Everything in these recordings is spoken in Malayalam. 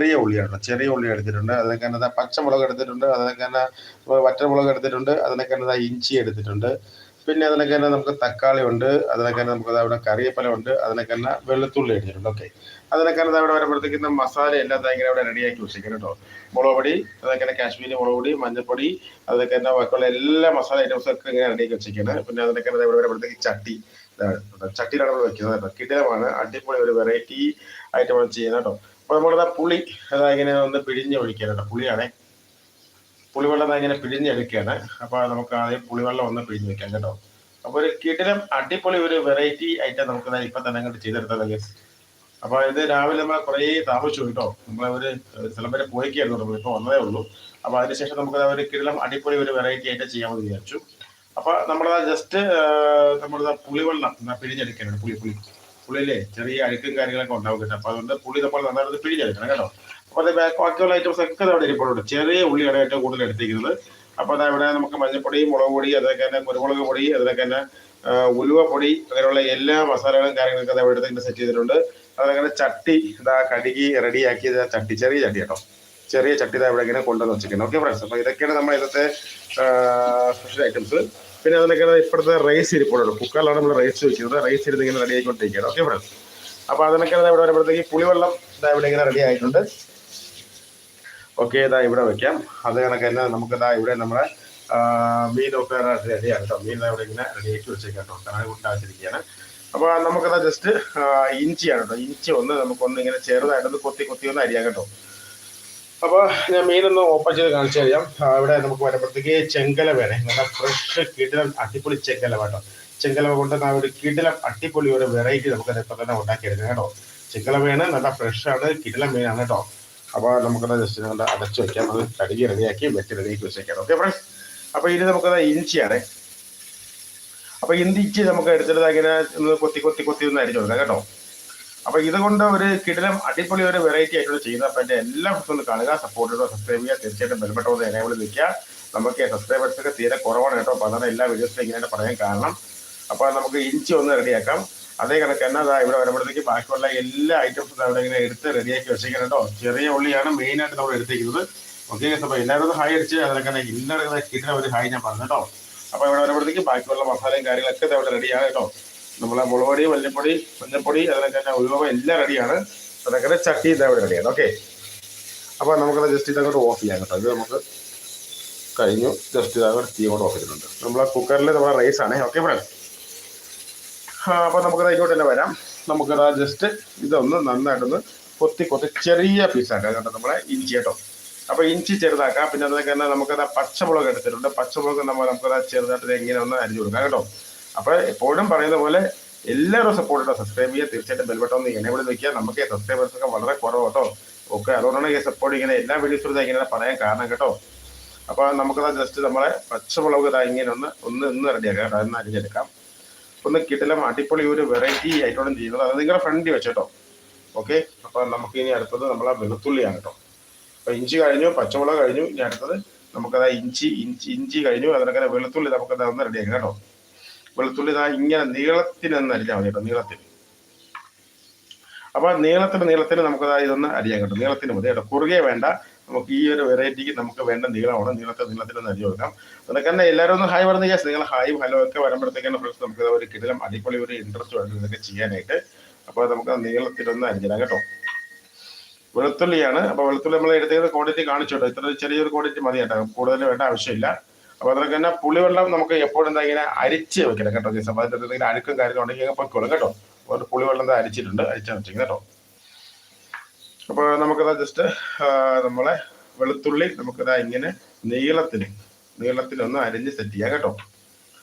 ചെറിയ ഉള്ളിയാണ് ചെറിയ ഉള്ളി എടുത്തിട്ടുണ്ട് അതിനൊക്കെ തന്നെ പച്ചമുളക് എടുത്തിട്ടുണ്ട് അതിനൊക്കെ തന്നെ വറ്റമുളക് എടുത്തിട്ടുണ്ട് അതിനൊക്കെ തന്നെ ഇഞ്ചി എടുത്തിട്ടുണ്ട് പിന്നെ അതിനൊക്കെ തന്നെ നമുക്ക് തക്കാളി ഉണ്ട് അതിനൊക്കെ തന്നെ നമുക്ക് അവിടെ കറിവേപ്പില ഉണ്ട് അതിനൊക്കെ തന്നെ വെളുത്തുള്ളി എടുത്തിട്ടുണ്ട് ഓക്കെ അതിനൊക്കെ തന്നെ അവിടെ വരുമ്പോഴത്തേക്കും മസാല എല്ലാം ഭയങ്കര അവിടെ റെഡിയാക്കി വെച്ചിരിക്കണം കേട്ടോ മുളക് പൊടി അതൊക്കെ തന്നെ കാശ്മീരി മുളക് പൊടി മഞ്ഞൾപ്പൊടി അതൊക്കെ തന്നെ ബാക്കിയുള്ള എല്ലാ മസാല ഐറ്റംസ് ഒക്കെ ഇങ്ങനെ റെഡിയാക്കി വെച്ചിരിക്കുന്നത് പിന്നെ അതിനൊക്കെ തന്നെ ഇവിടെ വരുമ്പോഴത്തേക്ക് ചട്ടി ചട്ടിയിലാണ് വെക്കുന്നത് കിടിലമാണ് അടിപൊളി ഒരു വെറൈറ്റി ഐറ്റമാണ് ചെയ്യുന്നത് കേട്ടോ അപ്പൊ നമ്മളിതാ പുളി അതാ ഇങ്ങനെ ഒന്ന് പിഴിഞ്ഞ് ഒഴിക്കുകയാണ് കേട്ടോ പുളിയാണേ. പുളിവെള്ളം ഇങ്ങനെ പിഴിഞ്ഞെടുക്കുകയാണ്. അപ്പൊ നമുക്ക് ആദ്യം പുളിവെള്ളം ഒന്ന് പിഴിഞ്ഞ് വെക്കാം കേട്ടോ. അപ്പോൾ ഒരു കിടിലം അടിപൊളി ഒരു വെറൈറ്റി ഐറ്റം നമുക്ക് ഇപ്പൊ തന്നെ അങ്ങോട്ട് ചെയ്തെടുത്തത് ഗസ് അപ്പൊ ഇത് രാവിലെ നമ്മൾ കുറേ താമസിച്ചു കേട്ടോ. നമ്മൾ ഒരു സ്ഥലം വരെ പോയിക്കായിരുന്നു നമ്മൾ ഇപ്പൊ വന്നതേ ഉള്ളൂ. അപ്പൊ അതിനുശേഷം നമുക്ക് ഒരു കിടിലം അടിപൊളി ഒരു വെറൈറ്റി ആയിട്ട് ചെയ്യാമെന്ന് വിചാരിച്ചു. അപ്പോൾ നമ്മളത് ജസ്റ്റ് നമ്മളത് പുളിവെള്ളം പിഴിഞ്ഞെടുക്കാനാണ് പുളി പുളി. പുളിയിലെ ചെറിയ അഴുക്കും കാര്യങ്ങളൊക്കെ ഉണ്ടാവും കേട്ടോ. അപ്പൊ അതുകൊണ്ട് പുളി നമ്മൾ നന്നായിട്ട് പിഴിഞ്ഞെടുക്കണം കേട്ടോ. അപ്പൊ അത് ബാക്കിയുള്ള ഐറ്റംസ് ഒക്കെ അവിടെ ഇരിപ്പുണ്ട് ചെറിയ ഉള്ളിയാണ് ഏറ്റവും കൂടുതൽ എടുത്തിരിക്കുന്നത്. അപ്പൊ അത് ഇവിടെ നമുക്ക് മഞ്ഞപ്പൊടി മുളക് പൊടി അതൊക്കെ തന്നെ കുരുമുളക് പൊടി അതൊക്കെ തന്നെ ഉലുവ പൊടി അങ്ങനെയുള്ള എല്ലാ മസാലകളും കാര്യങ്ങളൊക്കെ അവിടെ എടുത്ത് സെറ്റ് ചെയ്തിട്ടുണ്ട്. അതങ്ങനെ ചട്ടി ഇതാ കടുകി റെഡിയാക്കിയത് ചട്ടി ചെറിയ ചട്ടി കേട്ടോ. ചെറിയ ചട്ടി ഇതാ ഇവിടെ ഇങ്ങനെ കൊണ്ടുവന്ന് വെച്ചിരിക്കുന്നത് ഓക്കെ ഫ്രണ്ട്സ് അപ്പൊ ഇതൊക്കെയാണ് നമ്മൾ ഇന്നത്തെ സ്പെഷ്യൽ ഐറ്റംസ് പിന്നെ അതിനൊക്കെ ഇപ്പോഴത്തെ റൈസ് ഇരിപ്പുണ്ട് കുക്കറിലാണ് നമ്മൾ റൈസ് വെക്കുന്നത്. റൈസ് ഇരുന്ന് ഇങ്ങനെ റെഡി ആയിക്കൊണ്ടിരിക്കുകയാണ്. ഓക്കെ ഫ്രണ്ട്സ് അപ്പൊ അതിനൊക്കെ ഇവിടെ വരുമ്പോഴത്തേക്ക് പുളിവെള്ളം ഇതാ ഇവിടെ ഇങ്ങനെ റെഡി ആയിട്ടുണ്ട്. ഓക്കെ ഇതാ ഇവിടെ വെക്കാം. അത് കണക്ക് തന്നെ നമുക്ക് ഇതാ ഇവിടെ നമ്മുടെ മീനൊക്കെ റെഡിയാണ് കേട്ടോ. മീൻ ഇവിടെ ഇങ്ങനെ റെഡിയാക്കി വെച്ചേക്കാം കേട്ടോ. കണക്ക് കൊണ്ടാക്കിയിരിക്കുകയാണ് അപ്പോൾ നമുക്കത് ജസ്റ്റ് ഇഞ്ചിയാണ് കേട്ടോ. ഇഞ്ചി ഒന്ന് നമുക്കൊന്ന് ഇങ്ങനെ ചെറുതായിട്ടൊന്ന് കൊത്തി കൊത്തി ഒന്ന് അരിയാം കേട്ടോ. അപ്പോൾ ഞാൻ മീനൊന്ന് ഓപ്പൺ ചെയ്ത് കാണിച്ചു തരാം. ഇവിടെ നമുക്ക് വരുമ്പോഴത്തേക്ക് ചെങ്കല വേണേ. നല്ല ഫ്രഷ് കിടിലം അടിപൊളി ചെങ്കല വേണ്ടോ ചെങ്കല കൊണ്ട് ഒരു കിടിലം അടിപൊളി ഒരു വെറൈറ്റി നമുക്ക് ഇപ്പം തന്നെ ഉണ്ടാക്കിയെടുക്കാം കേട്ടോ. ചെങ്കല വേണ് നല്ല ഫ്രഷ് ആണ് കിടിലം മീനാണ് കേട്ടോ. അപ്പോൾ നമുക്കത് ജസ്റ്റ് നല്ല അടച്ചു വെക്കാം. അത് കടുകി റെഡിയാക്കി വെറ്റി റെഡിയാക്കി വെച്ചേക്കാം. ഓക്കെ ഫ്രണ്ട്സ് അപ്പോൾ ഇനി നമുക്കത് ഇഞ്ചിയാണ് അപ്പോൾ ഇഞ്ചി നമുക്ക് എടുത്തിട്ട് അങ്ങനെ കൊത്തി കൊത്തി കൊത്തി ഒന്ന് അരിഞ്ഞു കൊടുക്കാം കേട്ടോ. അപ്പോൾ ഇതുകൊണ്ട് ഒരു കിടിലം അടിപൊളി ഒരു വെറൈറ്റി ആയിട്ട് ചെയ്യുന്ന. അപ്പൊ എന്റെ എല്ലാ ഒന്ന് കാണുക സപ്പോർട്ട് ചെയ്യുക സബ്സ്ക്രൈബ് ചെയ്യുക തീർച്ചയായിട്ടും ബെൽബട്ടോ ഒന്ന് എനേബിൾ നിൽക്കുക. നമുക്ക് സബ്സ്ക്രൈബേഴ്സ് ഒക്കെ തീരെ കുറവാണ് കേട്ടോ. അതാണ് എല്ലാ വീഡിയോസിലും ഇങ്ങനെ പറയാൻ കാരണം. അപ്പൊ നമുക്ക് ഇഞ്ചി ഒന്ന് റെഡിയാക്കാം അതേ കണക്ക് തന്നെ അതാ ഇവിടെ വരുമ്പോഴത്തേക്ക് ബാക്കിയുള്ള എല്ലാ ഐറ്റംസും അവിടെ ഇങ്ങനെ എടുത്ത് റെഡിയാക്കി വെച്ചേക്കണം കേട്ടോ. ചെറിയ ഉള്ളിയാണ് മെയിനായിട്ട് നമ്മൾ എടുത്തേക്കുന്നത് ഓക്കെ അപ്പോൾ എല്ലാവരും ഹായ് അടിച്ച് അതിനൊക്കെ ഇന്നലെ കിട്ടുന്ന ഒരു ഹായ് ഞാൻ പറഞ്ഞു കേട്ടോ. അപ്പോൾ ഇവിടെ വരുമ്പോഴത്തേക്ക് ബാക്കിയുള്ള മസാലയും കാര്യങ്ങളൊക്കെ അവിടെ റെഡിയാണ് കേട്ടോ. നമ്മളെ മുളകുപൊടി മല്ലിപ്പൊടി മഞ്ഞപ്പൊടി അതിനൊക്കെ തന്നെ ഉപയോഗം എല്ലാം റെഡിയാണ് അതൊക്കെ ചട്ടി ഇതാ ഇവിടെ റെഡിയാണ് ഓക്കെ അപ്പോൾ നമുക്കത് ജസ്റ്റ് ഇതങ്ങോട്ട് ഓഫ് ചെയ്യാം കേട്ടോ. ഇത് നമുക്ക് കഴിഞ്ഞു. ജസ്റ്റ് ഇതങ്ങോട്ട് തീ കൊണ്ട് ഓഫ് ചെയ്തിട്ടുണ്ട്. നമ്മളെ കുക്കറിൽ നമ്മളെ റൈസ് ആണ്. ഓക്കെ ഫ്രണ്ട്സ് അപ്പോൾ നമുക്കത് ഇങ്ങോട്ട് തന്നെ വരാം. നമുക്കത് ജസ്റ്റ് ഇതൊന്ന് നന്നായിട്ടൊന്ന് കൊത്തി കൊത്തി ചെറിയ പീസാക്കാം കേട്ടോ നമ്മളെ ഇഞ്ചി കേട്ടോ. അപ്പോൾ ഇഞ്ചി ചെറുതാക്കാം. പിന്നെ അതൊക്കെ തന്നെ നമുക്കത് പച്ചമുളക് എടുത്തിട്ടുണ്ട്. പച്ചമുളക് നമ്മൾ നമുക്കത് ചെറുതായിട്ട് എങ്ങനെ ഒന്ന് അരിഞ്ഞു കൊടുക്കാം കേട്ടോ. അപ്പോൾ എപ്പോഴും പറയുന്ന പോലെ എല്ലാവരും സപ്പോർട്ട് ചെയ്യണം സബ്സ്ക്രൈബ് ചെയ്യുക. തീർച്ചയായിട്ടും ബെൽബട്ടം ഒന്ന് വിളി വെക്കുക. നമുക്ക് സബ്സ്ക്രൈബേഴ്സ് ഒക്കെ വളരെ കുറവ് കേട്ടോ ഓക്കെ അതുകൊണ്ടാണ് ഈ സപ്പോർട്ട് ഇങ്ങനെ എല്ലാ വീഡിയോസിലും ഇങ്ങനെ പറയാൻ കാരണം കേട്ടോ. അപ്പോൾ നമുക്കത് ജസ്റ്റ് നമ്മളെ പച്ചമുളക് ഇങ്ങനെ ഒന്ന് ഒന്ന് ഒന്ന് റെഡിയാക്കാം കേട്ടോ. ഒന്ന് അരിഞ്ഞെടുക്കാം. ഒന്ന് കിട്ടലും അടിപൊളി ഒരു വെറൈറ്റി ആയിട്ടാണ് ചെയ്യുന്നത്. അത് നിങ്ങളുടെ ഫ്രണ്ടിൽ വെച്ചോട്ടോ. ഓക്കെ അപ്പോൾ നമുക്ക് ഇനി അടുത്തത് നമ്മളെ വെളുത്തുള്ളിയാണ് കേട്ടോ. അപ്പോൾ ഇഞ്ചി കഴിഞ്ഞു പച്ചമുളക് കഴിഞ്ഞു. ഇനി അടുത്തത് നമുക്കത് ഇഞ്ചി ഇഞ്ചി ഇഞ്ചി കഴിഞ്ഞു. അതിനൊക്കെ വെളുത്തുള്ളി നമുക്കത് ഒന്ന് റെഡിയാക്കാം കേട്ടോ. വെളുത്തുള്ളി ഇതാ ഇങ്ങനെ നീളത്തിന് ഒന്ന് അരിഞ്ഞാൽ മതി കേട്ടോ നീളത്തിന് അപ്പോൾ നീളത്തിന് നീളത്തിന് നമുക്ക് ഇതൊന്ന് അരിയാൻ കേട്ടോ. നീളത്തിന് മതി കേട്ടോ. കുറുകെ വേണ്ട. നമുക്ക് ഈ ഒരു വെറൈറ്റിക്ക് നമുക്ക് വേണ്ട നീളമാണ് നീളത്തെ നീളത്തിനൊന്ന് അരിഞ്ഞു കൊടുക്കാം. അതൊക്കെ തന്നെ എല്ലാവരും ഒന്ന് ഹായ് പറഞ്ഞു കേസ് നിങ്ങൾ ഹായും ഹലോ ഒക്കെ വരുമ്പോഴത്തേക്കാണ് ഫ്രണ്ട്സ് നമുക്ക് ഒരു കിടിലം അടിപൊളി ഒരു ഇൻട്രസ്റ്റ് വേണം ഇതൊക്കെ ചെയ്യാനായിട്ട്. അപ്പോൾ നമുക്ക് നീളത്തിലൊന്ന് അരിഞ്ഞിടാം കേട്ടോ. വെളുത്തുള്ളിയാണ്. അപ്പോൾ വെളുത്തുള്ളി നമ്മൾ എടുത്തത് ക്വാണ്ടിറ്റി കാണിച്ചോട്ടോ ഇത്ര ചെറിയൊരു ക്വാണ്ടിറ്റി മതി കേട്ടോ. കൂടുതൽ വേണ്ട ആവശ്യമില്ല. അപ്പോൾ അതൊക്കെ തന്നെ പുളിവെള്ളം നമുക്ക് എപ്പോഴും എന്താ ഇങ്ങനെ അരിച്ച് വെക്കണം കേട്ടോ. ദിവസം അതിന്റെ എന്തെങ്കിലും അഴുക്കും കാര്യങ്ങളും ഉണ്ടെങ്കിൽ പൊയ്ക്കോളും കേട്ടോ. അപ്പോൾ പുളിവെള്ളം എന്താ അരിച്ചിട്ടുണ്ട്. അരിച്ചാൽ വെച്ചിരിക്കുന്നത് കേട്ടോ. അപ്പോൾ നമുക്കതാ ജസ്റ്റ് നമ്മളെ വെളുത്തുള്ളി നമുക്കതാ ഇങ്ങനെ നീളത്തിന് നീളത്തിലൊന്ന് അരിഞ്ഞ് സെറ്റ് ചെയ്യാം കേട്ടോ.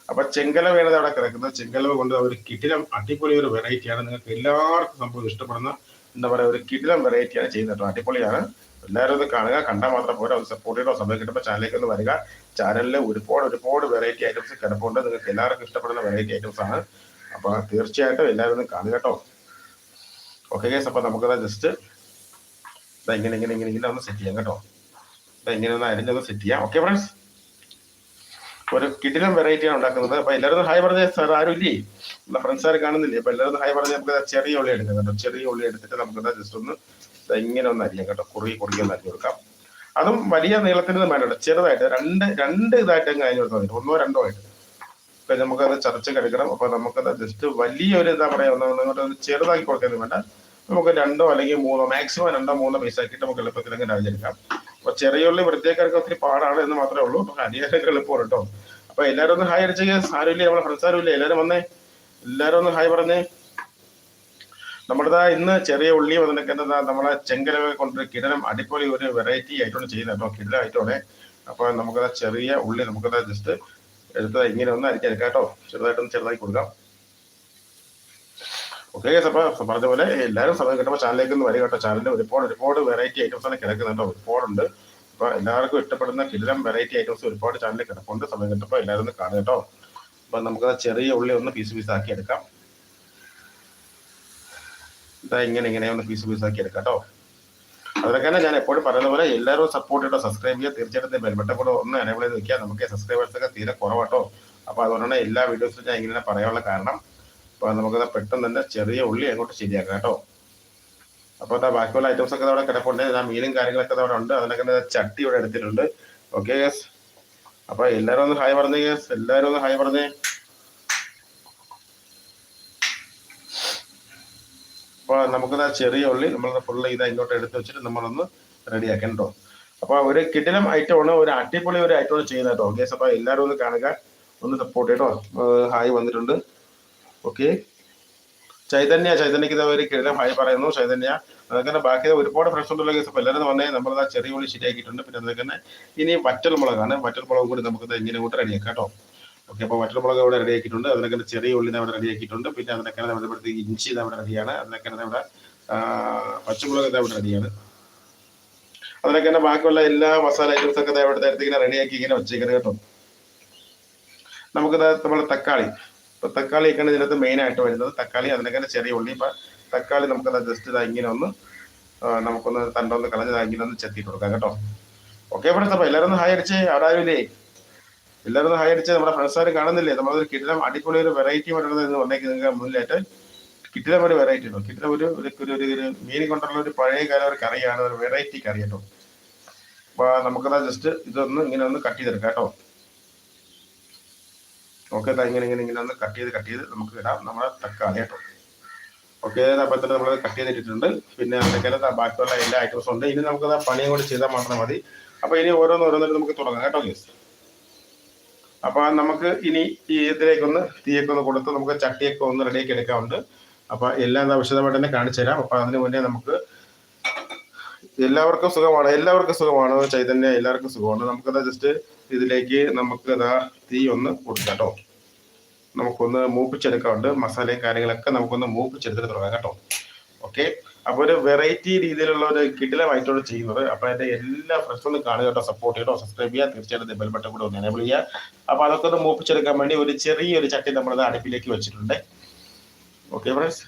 അപ്പൊ ചെങ്കലവയാണ് അവിടെ കിടക്കുന്നത്? ചെങ്കലവ് കൊണ്ട് ഒരു കിടിലം അടിപൊളി ഒരു വെറൈറ്റിയാണ് നിങ്ങൾക്ക് എല്ലാവർക്കും സംഭവം ഇഷ്ടപ്പെടുന്ന എന്താ പറയുക ഒരു കിടിലം വെറൈറ്റിയാണ് ചെയ്യുന്നത് കേട്ടോ. അടിപൊളിയാണ്. എല്ലാവരും ഒന്ന് കാണുക. കണ്ടാൽ മാത്രം പോരാ. സപ്പോർട്ട് ചെയ്യണോ സമയം കിട്ടുമ്പോൾ ചാനലിലേക്ക് ഒന്ന് വരിക. ചാനലിൽ ഒരുപാട് ഒരുപാട് വെറൈറ്റി ഐറ്റംസ് കിടപ്പുണ്ട്. നിങ്ങൾക്ക് എല്ലാവർക്കും ഇഷ്ടപ്പെടുന്ന വെറൈറ്റി ഐറ്റംസ് ആണ്. അപ്പോൾ തീർച്ചയായിട്ടും എല്ലാവരും കാണുക കേട്ടോ. ഓക്കെ ഗേസ് അപ്പോൾ നമുക്കത് ജസ്റ്റ് ഇങ്ങനെ ഇങ്ങനെ ഇങ്ങനെ ഇങ്ങനെ ഒന്ന് സെറ്റ് ചെയ്യാം കേട്ടോ. ഇങ്ങനെ ഒന്ന് അരിഞ്ഞൊന്ന് സെറ്റ് ചെയ്യാം. ഓക്കെ ഫ്രണ്ട്സ് ഒരു കിടിലം വെറൈറ്റിയാണ് ഉണ്ടാക്കുന്നത്. അപ്പോൾ എല്ലാവരും ഹായ് പറഞ്ഞ സാർ ആരും ഇല്ലേ? നമ്മുടെ ഫ്രണ്ട്സ് ആരും കാണുന്നില്ലേ? അപ്പോൾ എല്ലാവരും ഹായ് പറഞ്ഞ നമുക്ക് ചെറിയ ഉള്ളി എടുക്കാം കേട്ടോ. ചെറിയ ഉള്ളി എടുത്തിട്ട് നമുക്ക് ജസ്റ്റ് ഒന്ന് ഇങ്ങനെ ഒന്ന് അരിയാം കേട്ടോ. കുറുകി കുറുകി ഒന്ന് അരിഞ്ഞു കൊടുക്കാം. അതും വലിയ നീളത്തിന്റെ വേണ്ട ചെറുതായിട്ട് രണ്ട് രണ്ട് ഇതായിട്ട് കഴിഞ്ഞു കൊടുത്താൽ ഒന്നോ രണ്ടോ ആയിട്ട്. ഇപ്പൊ നമുക്കത് ചതച്ച് കഴിക്കണം അപ്പൊ നമുക്കത് ജസ്റ്റ് വലിയൊരു എന്താ പറയാ ഒന്ന് ഒന്ന് ഒന്ന് ചെറുതാക്കി കൊടുക്കുന്നത് വേണ്ട. നമുക്ക് രണ്ടോ അല്ലെങ്കിൽ മൂന്നോ മാക്സിമം രണ്ടോ മൂന്നോ പൈസ ആക്കിയിട്ട് നമുക്ക് എളുപ്പത്തിൽ അങ്ങനെ അരിഞ്ഞെടുക്കാം അപ്പൊ ചെറിയ ഉള്ളി വൃത്തിയാക്കാർക്ക് ഒത്തിരി പാടാണ് എന്ന് മാത്രമേ ഉള്ളൂ. നമുക്ക് അരിയാനൊക്കെ എളുപ്പമാണ് കേട്ടോ. അപ്പൊ എല്ലാവരും ഒന്ന് ഹായ് അടിച്ചെങ്കിൽ സാരമില്ല നമ്മളെ ഫ്രണ്ട്സ് ഇല്ല. എല്ലാവരും വന്നേ. എല്ലാവരും ഒന്ന് ഹായ് പറഞ്ഞേ. നമ്മുടെ ഇന്ന് ചെറിയ ഉള്ളിയും അതിനൊക്കെ എന്താ നമ്മളെ ചെങ്കലവെ കൊണ്ട് കിടനം അടിപൊളി ഒരു വെറൈറ്റി ആയിട്ടാണ് ചെയ്യുന്നത് അപ്പോൾ കിടല ആയിട്ടാണ് അപ്പൊ നമുക്കത് ചെറിയ ഉള്ളി നമുക്കത് ജസ്റ്റ് എടുത്ത് ഇങ്ങനെ ഒന്ന് അരിച്ചെടുക്കാം കേട്ടോ. ചെറുതായിട്ടൊന്ന് ചെറുതായി കൊടുക്കാം. ഓക്കെ അപ്പൊ പറഞ്ഞ പോലെ എല്ലാവരും സമയം കിട്ടുമ്പോൾ ചാനലിലേക്ക് ഒന്ന് വരിക കേട്ടോ. ചാനലിൽ ഒരുപാട് ഒരുപാട് വെറൈറ്റി ഐറ്റംസ് ആണ് കിടക്കുന്നുണ്ടോ ഒരുപാടുണ്ട്. അപ്പോൾ എല്ലാവർക്കും ഇഷ്ടപ്പെടുന്ന കിടിലം വെറൈറ്റി ഐറ്റംസ് ഒരുപാട് ചാനലിൽ കിടപ്പുണ്ട്. സമയം കിട്ടുമ്പോൾ എല്ലാവരും ഒന്ന് കാണുക കേട്ടോ. അപ്പൊ നമുക്കത് ചെറിയ ഉള്ളി ഒന്ന് പീസ് പീസ് ആക്കി എടുക്കാം. ഇങ്ങനെ ഇങ്ങനെ പീസ് പീസ് ആക്കി എടുക്കാം കേട്ടോ അതൊക്കെ തന്നെ ഞാൻ എപ്പോഴും പറയുന്ന പോലെ എല്ലാവരും സപ്പോർട്ട് ചെയ്തോ സബ്സ്ക്രൈബ് ചെയ്യുക. തീർച്ചയായിട്ടും ബെൽബട്ടൻ കൂടെ ഒന്ന് എനേബിൾ ചെയ്ത് വെക്കുക. നമുക്ക് സബ്സ്ക്രൈബേഴ്സൊക്കെ തീരെ കുറവാട്ടോ അപ്പൊ അതുകൊണ്ടാണ് എല്ലാ വീഡിയോസിലും ഞാൻ ഇങ്ങനെ പറയാനുള്ള കാരണം. അപ്പൊ നമുക്കത് പെട്ടെന്ന് തന്നെ ചെറിയ ഉള്ളി അങ്ങോട്ട് ശരിയാക്കാം കേട്ടോ അപ്പൊ അതാ ബാക്കിയുള്ള ഐറ്റംസ് ഒക്കെ അവിടെ കിടപ്പുണ്ട്. ഞാൻ മീനും കാര്യങ്ങളൊക്കെ അവിടെ ഉണ്ട്. അതിനൊക്കെ ചട്ടി ഇവിടെ എടുത്തിട്ടുണ്ട്. ഓക്കെ യെസ് അപ്പൊ എല്ലാവരും ഒന്ന് ഹായ് പറഞ്ഞേ യെസ് എല്ലാവരും ഒന്ന് ഹായ് പറഞ്ഞേ. അപ്പൊ നമുക്കത് ആ ചെറിയ ഉള്ളി നമ്മൾ ഫുള്ള് ഇത് ഇങ്ങോട്ട് എടുത്ത് വെച്ചിട്ട് നമ്മളൊന്ന് റെഡിയാക്കണം കേട്ടോ അപ്പൊ ഒരു കിടിലം ഐറ്റമാണ് ഒരു അടിപൊളി ഒരു ഐറ്റമാണ് ചെയ്യുന്നത് കേട്ടോ ഓക്കെ അപ്പൊ എല്ലാവരും ഒന്ന് കാണുക. ഒന്ന് സപ്പോർട്ട് കേട്ടോ ഹായ് വന്നിട്ടുണ്ട്. ഓക്കെ ചൈതന്യ ചൈതന്യക്ക് ഇതാ ഒരു കിടിലം ഹായ് പറയുന്നു. ചൈതന്യ അതൊക്കെ ബാക്കി ഒരുപാട് ഫ്രഷ് ഉണ്ടല്ലോ. കേസ് അപ്പൊ എല്ലാവരും വന്നേ. നമ്മൾ ആ ചെറിയ ഉള്ളി ശരിയാക്കിയിട്ടുണ്ട്. പിന്നെ അതൊക്കെ തന്നെ ഇനി വറ്റൽ മുളകാണ് വറ്റൽ മുളകും കൂടി നമുക്ക് ഇങ്ങനെ കൂട്ട് റെഡിയാക്കാം കേട്ടോ ഓക്കെ അപ്പോൾ വറ്റൽ മുളക് റെഡി റെഡിയാക്കിയിട്ടുണ്ട് അതിനൊക്കെ ചെറിയ ഉള്ളി അവിടെ റെഡിയാക്കിയിട്ടുണ്ട് പിന്നെ അതിനൊക്കെ ഇവിടുത്തെ ഇഞ്ചി അവിടെ റെഡിയാണ് അതിനൊക്കെ നമ്മുടെ പച്ചമുളക് അവിടെ റെഡിയാണ് അതിനൊക്കെ തന്നെ ബാക്കിയുള്ള എല്ലാ മസാല ഐറ്റംസ് ഒക്കെ ഇവിടെ നേരത്തെ ഇങ്ങനെ റെഡിയാക്കി ഇങ്ങനെ വെച്ചേക്കുന്നത് കേട്ടോ. നമുക്ക് നമ്മുടെ തക്കാളി. ഇപ്പൊ തക്കാളി ഒക്കെയാണ് ഇതിനകത്ത് മെയിൻ ആയിട്ട് വരുന്നത്. തക്കാളി അതിനൊക്കെ തന്നെ ചെറിയ ഉള്ളി. ഇപ്പൊ തക്കാളി നമുക്ക് ജസ്റ്റ് ഇതാ ഇങ്ങനെ ഒന്ന് നമുക്കൊന്ന് തണ്ടൊന്ന് കളഞ്ഞ് ഇങ്ങനെ ഒന്ന് ചെത്തി കൊടുക്കാം കേട്ടോ. ഓക്കെ ഫ്രണ്ട്സ് അപ്പൊ എല്ലാവരും ഒന്ന് ഹായ് അടിച്ച്. അവിടെ ആരുമില്ലേ? എല്ലാവരും ഹൈ അടിച്ച് നമ്മുടെ ഫ്രണ്ട്സ് ആരും കാണുന്നില്ലേ? നമ്മളൊരു കിടിലം അടിപൊളി ഒരു വെറൈറ്റി മറ്റുള്ളത് വന്നേക്ക് നിങ്ങൾക്ക് മുന്നിലായിട്ട് കിട്ടിലം ഒരു വെറൈറ്റി ഉണ്ടോ? കിട്ടിലം ഒരു ഒരു ഒരു മീൻ കൊണ്ടുള്ള ഒരു പഴയ കാല ഒരു കറിയാണ് ഒരു വെറൈറ്റി കറി കേട്ടോ. അപ്പൊ നമുക്കതാ ജസ്റ്റ് ഇതൊന്ന് ഇങ്ങനെ ഒന്ന് കട്ട് ചെയ്തെടുക്കാം കേട്ടോ. ഓക്കെ ഇങ്ങനെ ഇങ്ങനെ ഇങ്ങനെ ഒന്ന് കട്ട് ചെയ്ത് കട്ട് ചെയ്ത് നമുക്ക് ഇടാം നമ്മുടെ തക്കാളി കേട്ടോ. ഓക്കെ അപ്പം തന്നെ നമ്മൾ കട്ട് ചെയ്തിട്ടുണ്ട് പിന്നെ അതിനൊക്കെ ബാക്കിയുള്ള എല്ലാ ഐറ്റംസും ഉണ്ട്. ഇനി നമുക്ക് പണിയും കൂടി ചെയ്താൽ മാത്രം മതി. അപ്പോൾ ഇനി ഓരോന്ന് ഓരോന്നിട്ട് നമുക്ക് തുടങ്ങാം കേട്ടോ ഗേസ് അപ്പൊ നമുക്ക് ഇനി ഈ ഇതിലേക്കൊന്ന് തീയൊക്കെ ഒന്ന് കൊടുത്ത് നമുക്ക് ചട്ടിയൊക്കെ ഒന്ന് റെഡിയാക്കി എടുക്കാറുണ്ട് അപ്പൊ എല്ലാം വിശദമായിട്ട് തന്നെ കാണിച്ചു തരാം. അപ്പൊ അതിന് മുന്നേ നമുക്ക് എല്ലാവർക്കും സുഖമാണ്. എല്ലാവർക്കും സുഖമാണ്. ചൈതന്യ എല്ലാവർക്കും സുഖമാണ്. നമുക്കത് ജസ്റ്റ് ഇതിലേക്ക് നമുക്ക് അതാ തീ ഒന്ന് കൊടുക്കാം കേട്ടോ. നമുക്കൊന്ന് മൂപ്പിച്ചെടുക്കാറുണ്ട് മസാലയും കാര്യങ്ങളൊക്കെ നമുക്കൊന്ന് മൂപ്പിച്ചെടുത്തിട്ട് തുടങ്ങാം കേട്ടോ. ഓക്കെ അപ്പൊ ഒരു വെറൈറ്റി രീതിയിലുള്ള ഒരു കിടിലമായിട്ടാണ് ചെയ്യുന്നത്. അപ്പൊ അതിന്റെ എല്ലാ ഫ്രണ്ട്സുകളും കാണുക കേട്ടോ. സപ്പോർട്ട് ചെയ്യട്ടോ സബ്സ്ക്രൈബ് ചെയ്യുക തീർച്ചയായിട്ടും ബെൽ ബട്ടൺ കൂടെ ഒന്ന് എനേബിൾ ചെയ്യുക. അപ്പൊ അതൊക്കെ ഒന്ന് മൂപ്പിച്ചെടുക്കാൻ വേണ്ടി ഒരു ചെറിയൊരു ചട്ടി നമ്മൾ അടുപ്പിലേക്ക് വെച്ചിട്ടുണ്ട്. ഓക്കെ ഫ്രണ്ട്സ്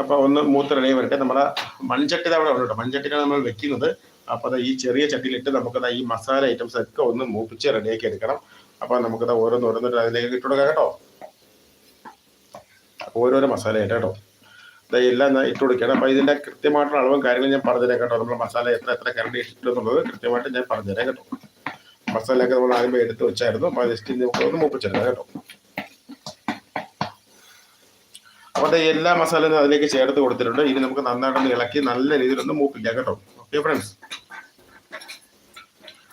അപ്പൊ ഒന്ന് മൂത്ത് റെഡി വരട്ടെ. നമ്മുടെ മൺചട്ടി അവിടെ ഉണ്ട് കേട്ടോ. മൺചട്ടിയിലാണ് നമ്മൾ വെക്കുന്നത്. അപ്പൊ അത് ഈ ചെറിയ ചട്ടിയിലിട്ട് നമുക്കത് ഈ മസാല ഐറ്റംസ് ഒക്കെ ഒന്ന് മൂപ്പിച്ച് റെഡിയാക്കി എടുക്കണം. അപ്പൊ നമുക്കത് ഓരോന്ന് ഓരോന്നിട്ട് അതിലേക്ക് ഇട്ടുകൊടുക്കാം കേട്ടോ. ഓരോരോ മസാല ആയിട്ട് കേട്ടോ. ഞാൻ ഇട്ട് കൊടുക്കണം അപ്പൊ ഇതിന്റെ കൃത്യമായിട്ടുള്ള അളവും കാര്യങ്ങളും ഞാൻ പറഞ്ഞുതരാം കേട്ടോ. നമ്മൾ മസാല എത്ര എത്ര കരണ്ടി ഇട്ടിട്ടുള്ളത് കൃത്യമായിട്ട് ഞാൻ പറഞ്ഞുതരാം കേട്ടോ. മസാലയൊക്കെ നമ്മൾ ആദ്യമേ എടുത്ത് വെച്ചായിരുന്നു. അപ്പൊ ജസ്റ്റ് നമുക്ക് ഒന്ന് മൂപ്പിച്ചെടുക്കാം കേട്ടോ. അപ്പൊ ദേ എല്ലാ മസാലയും അതിലേക്ക് ചേർത്ത് കൊടുത്തിട്ടുണ്ട്. ഇനി നമുക്ക് നന്നായിട്ടൊന്ന് ഇളക്കി നല്ല രീതിയിൽ ഒന്ന് മൂപ്പിക്കാം കേട്ടോ. ഓക്കെ ഫ്രണ്ട്സ്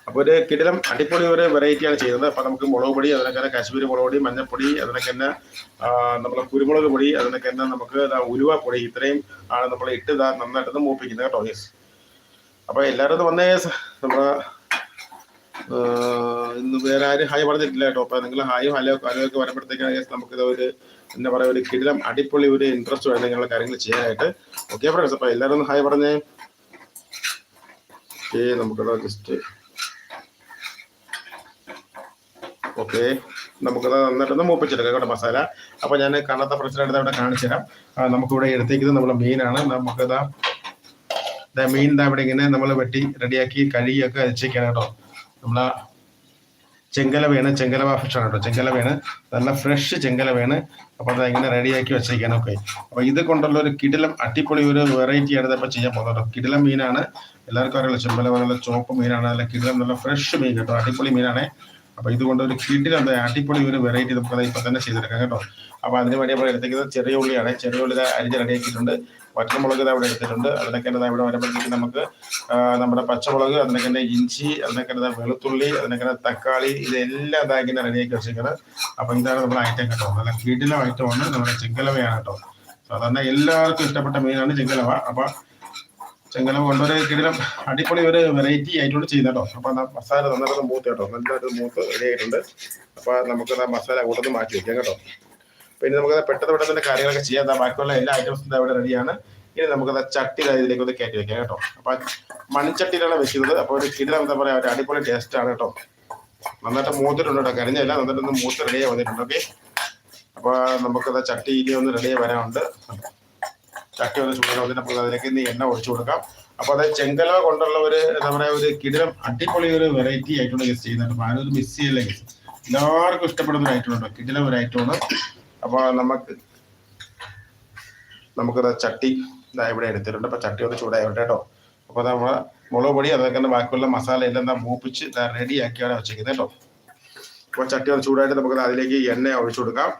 അപ്പൊ ഒരു കിടിലം അടിപൊളി ഒരു വെറൈറ്റിയാണ് ചെയ്യുന്നത്. അപ്പൊ നമുക്ക് മുളക് പൊടി അതിനൊക്കെ തന്നെ കാശ്മീരി മുളക് പൊടി മഞ്ഞപ്പൊടി അതിനൊക്കെ തന്നെ നമ്മളെ കുരുമുളക് പൊടി അതിനൊക്കെ തന്നെ നമുക്ക് ഉലുവ പൊടി ഇത്രയും ആണ് നമ്മൾ ഇട്ട് ഇതാ നന്നായിട്ടൊന്ന് മൂപ്പിക്കുന്നത് കേട്ടോ യെസ് അപ്പൊ എല്ലാവരും ഒന്ന് വന്നേ നമ്മളെ ഇന്ന് വേറെ ആരും ഹായ് പറഞ്ഞിട്ടില്ല കേട്ടോ. അപ്പൊ നിങ്ങൾ ഹായും ഹലോ ഹലോ ഒക്കെ വരുമ്പോഴത്തേക്കാണ് നമുക്ക് നമുക്കിത് ഒരു എന്താ പറയുക ഒരു കിടിലം അടിപൊളി ഒരു ഇൻട്രസ്റ്റ് വേണം നിങ്ങളുടെ കാര്യങ്ങൾ ചെയ്യാനായിട്ട്. ഓക്കെ ഫ്രണ്ട്സ് അപ്പൊ എല്ലാവരും ഒന്ന് ഹായ് പറഞ്ഞേ. ഓക്കെ നമുക്കത് ജസ്റ്റ് ഓക്കെ. നമുക്കത് നന്നായിട്ടൊന്ന് മൂപ്പിച്ചെടുക്കാം കേട്ടോ മസാല. അപ്പോൾ ഞാൻ കാണാത്ത എടുത്ത് അവിടെ കാണിച്ചു തരാം നമുക്കിവിടെ എടുത്തേക്കുന്നത് നമ്മളെ മീനാണ്. നമുക്കതാ മീൻ ഇതാ ഇവിടെ ഇങ്ങനെ നമ്മൾ വെട്ടി റെഡിയാക്കി കഴുകിയൊക്കെ വെച്ചേക്കാണ് കേട്ടോ. നമ്മളെ ചെങ്കലവയാണ് ചെങ്കലവ ഫിഷാണ് കേട്ടോ. ചെങ്കലവയാണ് നല്ല ഫ്രഷ് ചെങ്കലവയാണ് അപ്പോൾ അത് ഇങ്ങനെ റെഡിയാക്കി വെച്ചേക്കാണ്. ഓക്കെ. അപ്പോൾ ഇത് കൊണ്ടുള്ള ഒരു കിടിലം അടിപൊളി ഒരു വെറൈറ്റിയാണ് ഇതിപ്പോൾ ചെയ്യാൻ പോകുന്നത് കിടിലം മീനാണ്. എല്ലാവർക്കും അറിയാലോ ചെമ്പല പോലുള്ള ചോപ്പ് മീനാണ്. നല്ല കിടിലം നല്ല ഫ്രഷ് മീൻ കേട്ടോ. അടിപൊളി മീനാണ്. അപ്പോൾ ഇതുകൊണ്ട് ഒരു കിടിലം എന്താ അടിപൊളി ഒരു വെറൈറ്റി നമുക്ക് ഇപ്പൊ തന്നെ ചെയ്തെടുക്കാം കേട്ടോ. അപ്പൊ അതിന് വേണ്ടി നമ്മൾ എടുത്തേക്കുന്നത് ചെറിയ ഉള്ളിയാണ്. ചെറിയ ഉള്ളി അരിഞ്ഞ് റെഡിയാക്കിയിട്ടുണ്ട് വറ്റമുളക് ഇതാ ഇവിടെ എടുത്തിട്ടുണ്ട്. അതിനൊക്കെ ഇവിടെ വരുമ്പോഴത്തേക്ക് നമുക്ക് നമ്മുടെ പച്ചമുളക് അതിനൊക്കെ തന്നെ ഇഞ്ചി അതിനൊക്കെ തന്നെ വെളുത്തുള്ളി അതിനൊക്കെ തന്നെ തക്കാളി ഇതെല്ലാം ഇതാക്കി ഇങ്ങനെ റെഡിയാക്കി വെച്ചിരിക്കുന്നത് അപ്പൊ ഇതാണ് നമ്മുടെ ഐറ്റം കേട്ടോ. നല്ല കിടിലം ഐറ്റമാണ് നമ്മുടെ ചെങ്കലവയാണ് കേട്ടോ. സാധാരണ എല്ലാവർക്കും ഇഷ്ടപ്പെട്ട മീനാണ് ചെങ്കലവ. അപ്പോൾ ചെങ്കലവ കൊണ്ടൊരു കിടിലം അടിപൊളി ഒരു വെറൈറ്റി ആയിട്ടുണ്ട് അപ്പോൾ ന- മസാല നന്നായിട്ട് മൂത്ത് കേട്ടോ. നന്നായിട്ട് മൂത്ത് റെഡി ആയിട്ടുണ്ട്. അപ്പോൾ നമുക്ക് മസാല കൂട്ടത്തിൽ മാറ്റി വെക്കാം കേട്ടോ. പിന്നെ നമുക്ക് പെട്ടെന്ന് പെട്ടെന്ന് തന്നെ കാര്യങ്ങളൊക്കെ ചെയ്യാം. ബാക്കിയുള്ള എല്ലാ ഐറ്റംസും അവിടെ റെഡിയാണ് ഇനി നമുക്ക് ചട്ടി ഇതിലേക്ക് ഒന്ന് കയറ്റി വെക്കാം കേട്ടോ. അപ്പൊ മൺചട്ടിയിലാണ് വെക്കുന്നത്. അപ്പോൾ ഒരു കിടിലം എന്താ പറയാ ഒരു അടിപൊളി ടേസ്റ്റ് ആണ് കേട്ടോ. നന്നായിട്ട് മൂത്തിട്ടുണ്ട് കേട്ടോ. കരിഞ്ഞല്ല നന്നായിട്ട് ഒന്ന് മൂത്ത് റെഡിയായി വന്നിട്ടുണ്ട്. ഓക്കെ അപ്പൊ നമുക്കത് ചട്ടി ഇനി ഒന്ന് റെഡിയായി വരാനുണ്ട്. ചട്ടി ഒന്ന് വന്നിട്ട് നമുക്ക് അതിലേക്ക് ഇന്ന് എണ്ണ ഒഴിച്ചു കൊടുക്കാം. അപ്പൊ അത് ചെങ്കല കൊണ്ടുള്ള ഒരു എന്താ പറയാ ഒരു കിടിലം അടിപൊളി ഒരു വെറൈറ്റി ആയിട്ടുള്ള ഗസ്റ്റ് ചെയ്യുന്നുണ്ട്. അപ്പൊ ആരും മിസ് ചെയ്യില്ല ഗസ്റ്റ് എല്ലാവർക്കും ഇഷ്ടപ്പെടുന്ന ഒരു ഐറ്റം ഉണ്ട്. കിടിലം ഒരു ഐറ്റമാണ് അപ്പൊ നമുക്ക് നമുക്കത് ചട്ടി ഇതാ ഇവിടെ എടുത്തിട്ടുണ്ട്. അപ്പൊ ചട്ടി ഒന്ന് ചൂടായിട്ട് കേട്ടോ അപ്പൊ നമ്മൾ മുളക് പൊടി അതൊക്കെ തന്നെ ബാക്കിയുള്ള മസാല എല്ലാം എന്താ മൂപ്പിച്ച് റെഡി ആക്കിയാണ് വെച്ചേക്കുന്നത് കേട്ടോ അപ്പൊ ചട്ടി ഒന്ന് ചൂടായിട്ട് നമുക്ക് അതിലേക്ക് എണ്ണ ഒഴിച്ചു കൊടുക്കാം.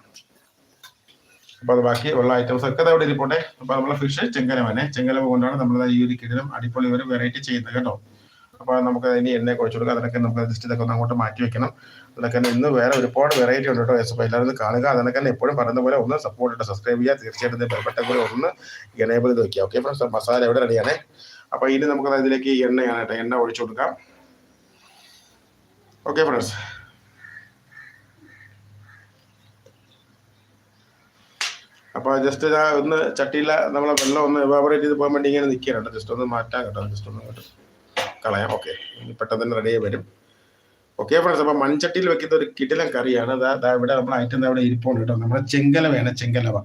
അപ്പൊ അത് ബാക്കി ഉള്ള ഐറ്റംസ് ഒക്കെ അവിടെ ഇരിപ്പോട്ടെ അപ്പോൾ അപ്പൊ നമ്മളെ ഫിഷ് ചെങ്കലവനെ ചെങ്കലവ കൊണ്ടാണ് നമ്മൾ ഈ ഒരു കിടിലും അടിപൊളി ഒരു വെറൈറ്റി ചെയ്യുന്നത് കേട്ടോ. അപ്പൊ നമുക്ക് ഇനി എണ്ണ കുഴിച്ചു കൊടുക്കാം. അതിനൊക്കെ നമുക്ക് ജസ്റ്റ് ഇതൊക്കെ ഒന്ന് അങ്ങോട്ട് മാറ്റി വെക്കണം. അതൊക്കെ തന്നെ ഇന്ന് വേറെ ഒരുപാട് വെറൈറ്റി ഉണ്ട് കേട്ടോ. അപ്പോൾ എല്ലാവരും കാണുക. അതൊക്കെ തന്നെ എപ്പോഴും പറയുന്ന പോലെ ഒന്ന് സപ്പോർട്ട് ഇട്ട് സബ്സ്ക്രൈബ് ചെയ്യുക. തീർച്ചയായിട്ടും ബെൽബട്ടൻ കൂടെ ഒന്ന് എനേബിൾ ചെയ്ത് വെക്കുക. ഓക്കെ ഫ്രണ്ട്സ് മസാല ഇവിടെ റെഡിയാണ് അപ്പൊ ഇനി നമുക്ക് അതിലേക്ക് എണ്ണയാണ് കേട്ടോ. എണ്ണ ഒഴിച്ചു കൊടുക്കാം. ഓക്കെ ഫ്രണ്ട്സ് അപ്പൊ ജസ്റ്റ് ഞാൻ ഒന്ന് ചട്ടിയില നമ്മളെ വെള്ളം ഒന്ന് എവാബറേറ്റ് ചെയ്ത് പോകാൻ വേണ്ടി ഇങ്ങനെ നിൽക്കുകയാണ് ജസ്റ്റ് ഒന്ന് മാറ്റാം കേട്ടോ ജസ്റ്റ് ഒന്ന് കളയാം. ഓക്കെ പെട്ടെന്ന് തന്നെ റെഡിയായി വരും. ഓക്കെ ഫ്രണ്ട്സ് അപ്പൊ മൺചട്ടിയിൽ വെക്കുന്ന ഒരു കിടിലൻ കറിയാണ്. ദാ ഇവിടെ നമ്മൾ ഐറ്റം അവിടെ ഇരിപ്പുണ്ട് കേട്ടോ. നമ്മുടെ ചെങ്കലവയാണ് ചെങ്കലവ.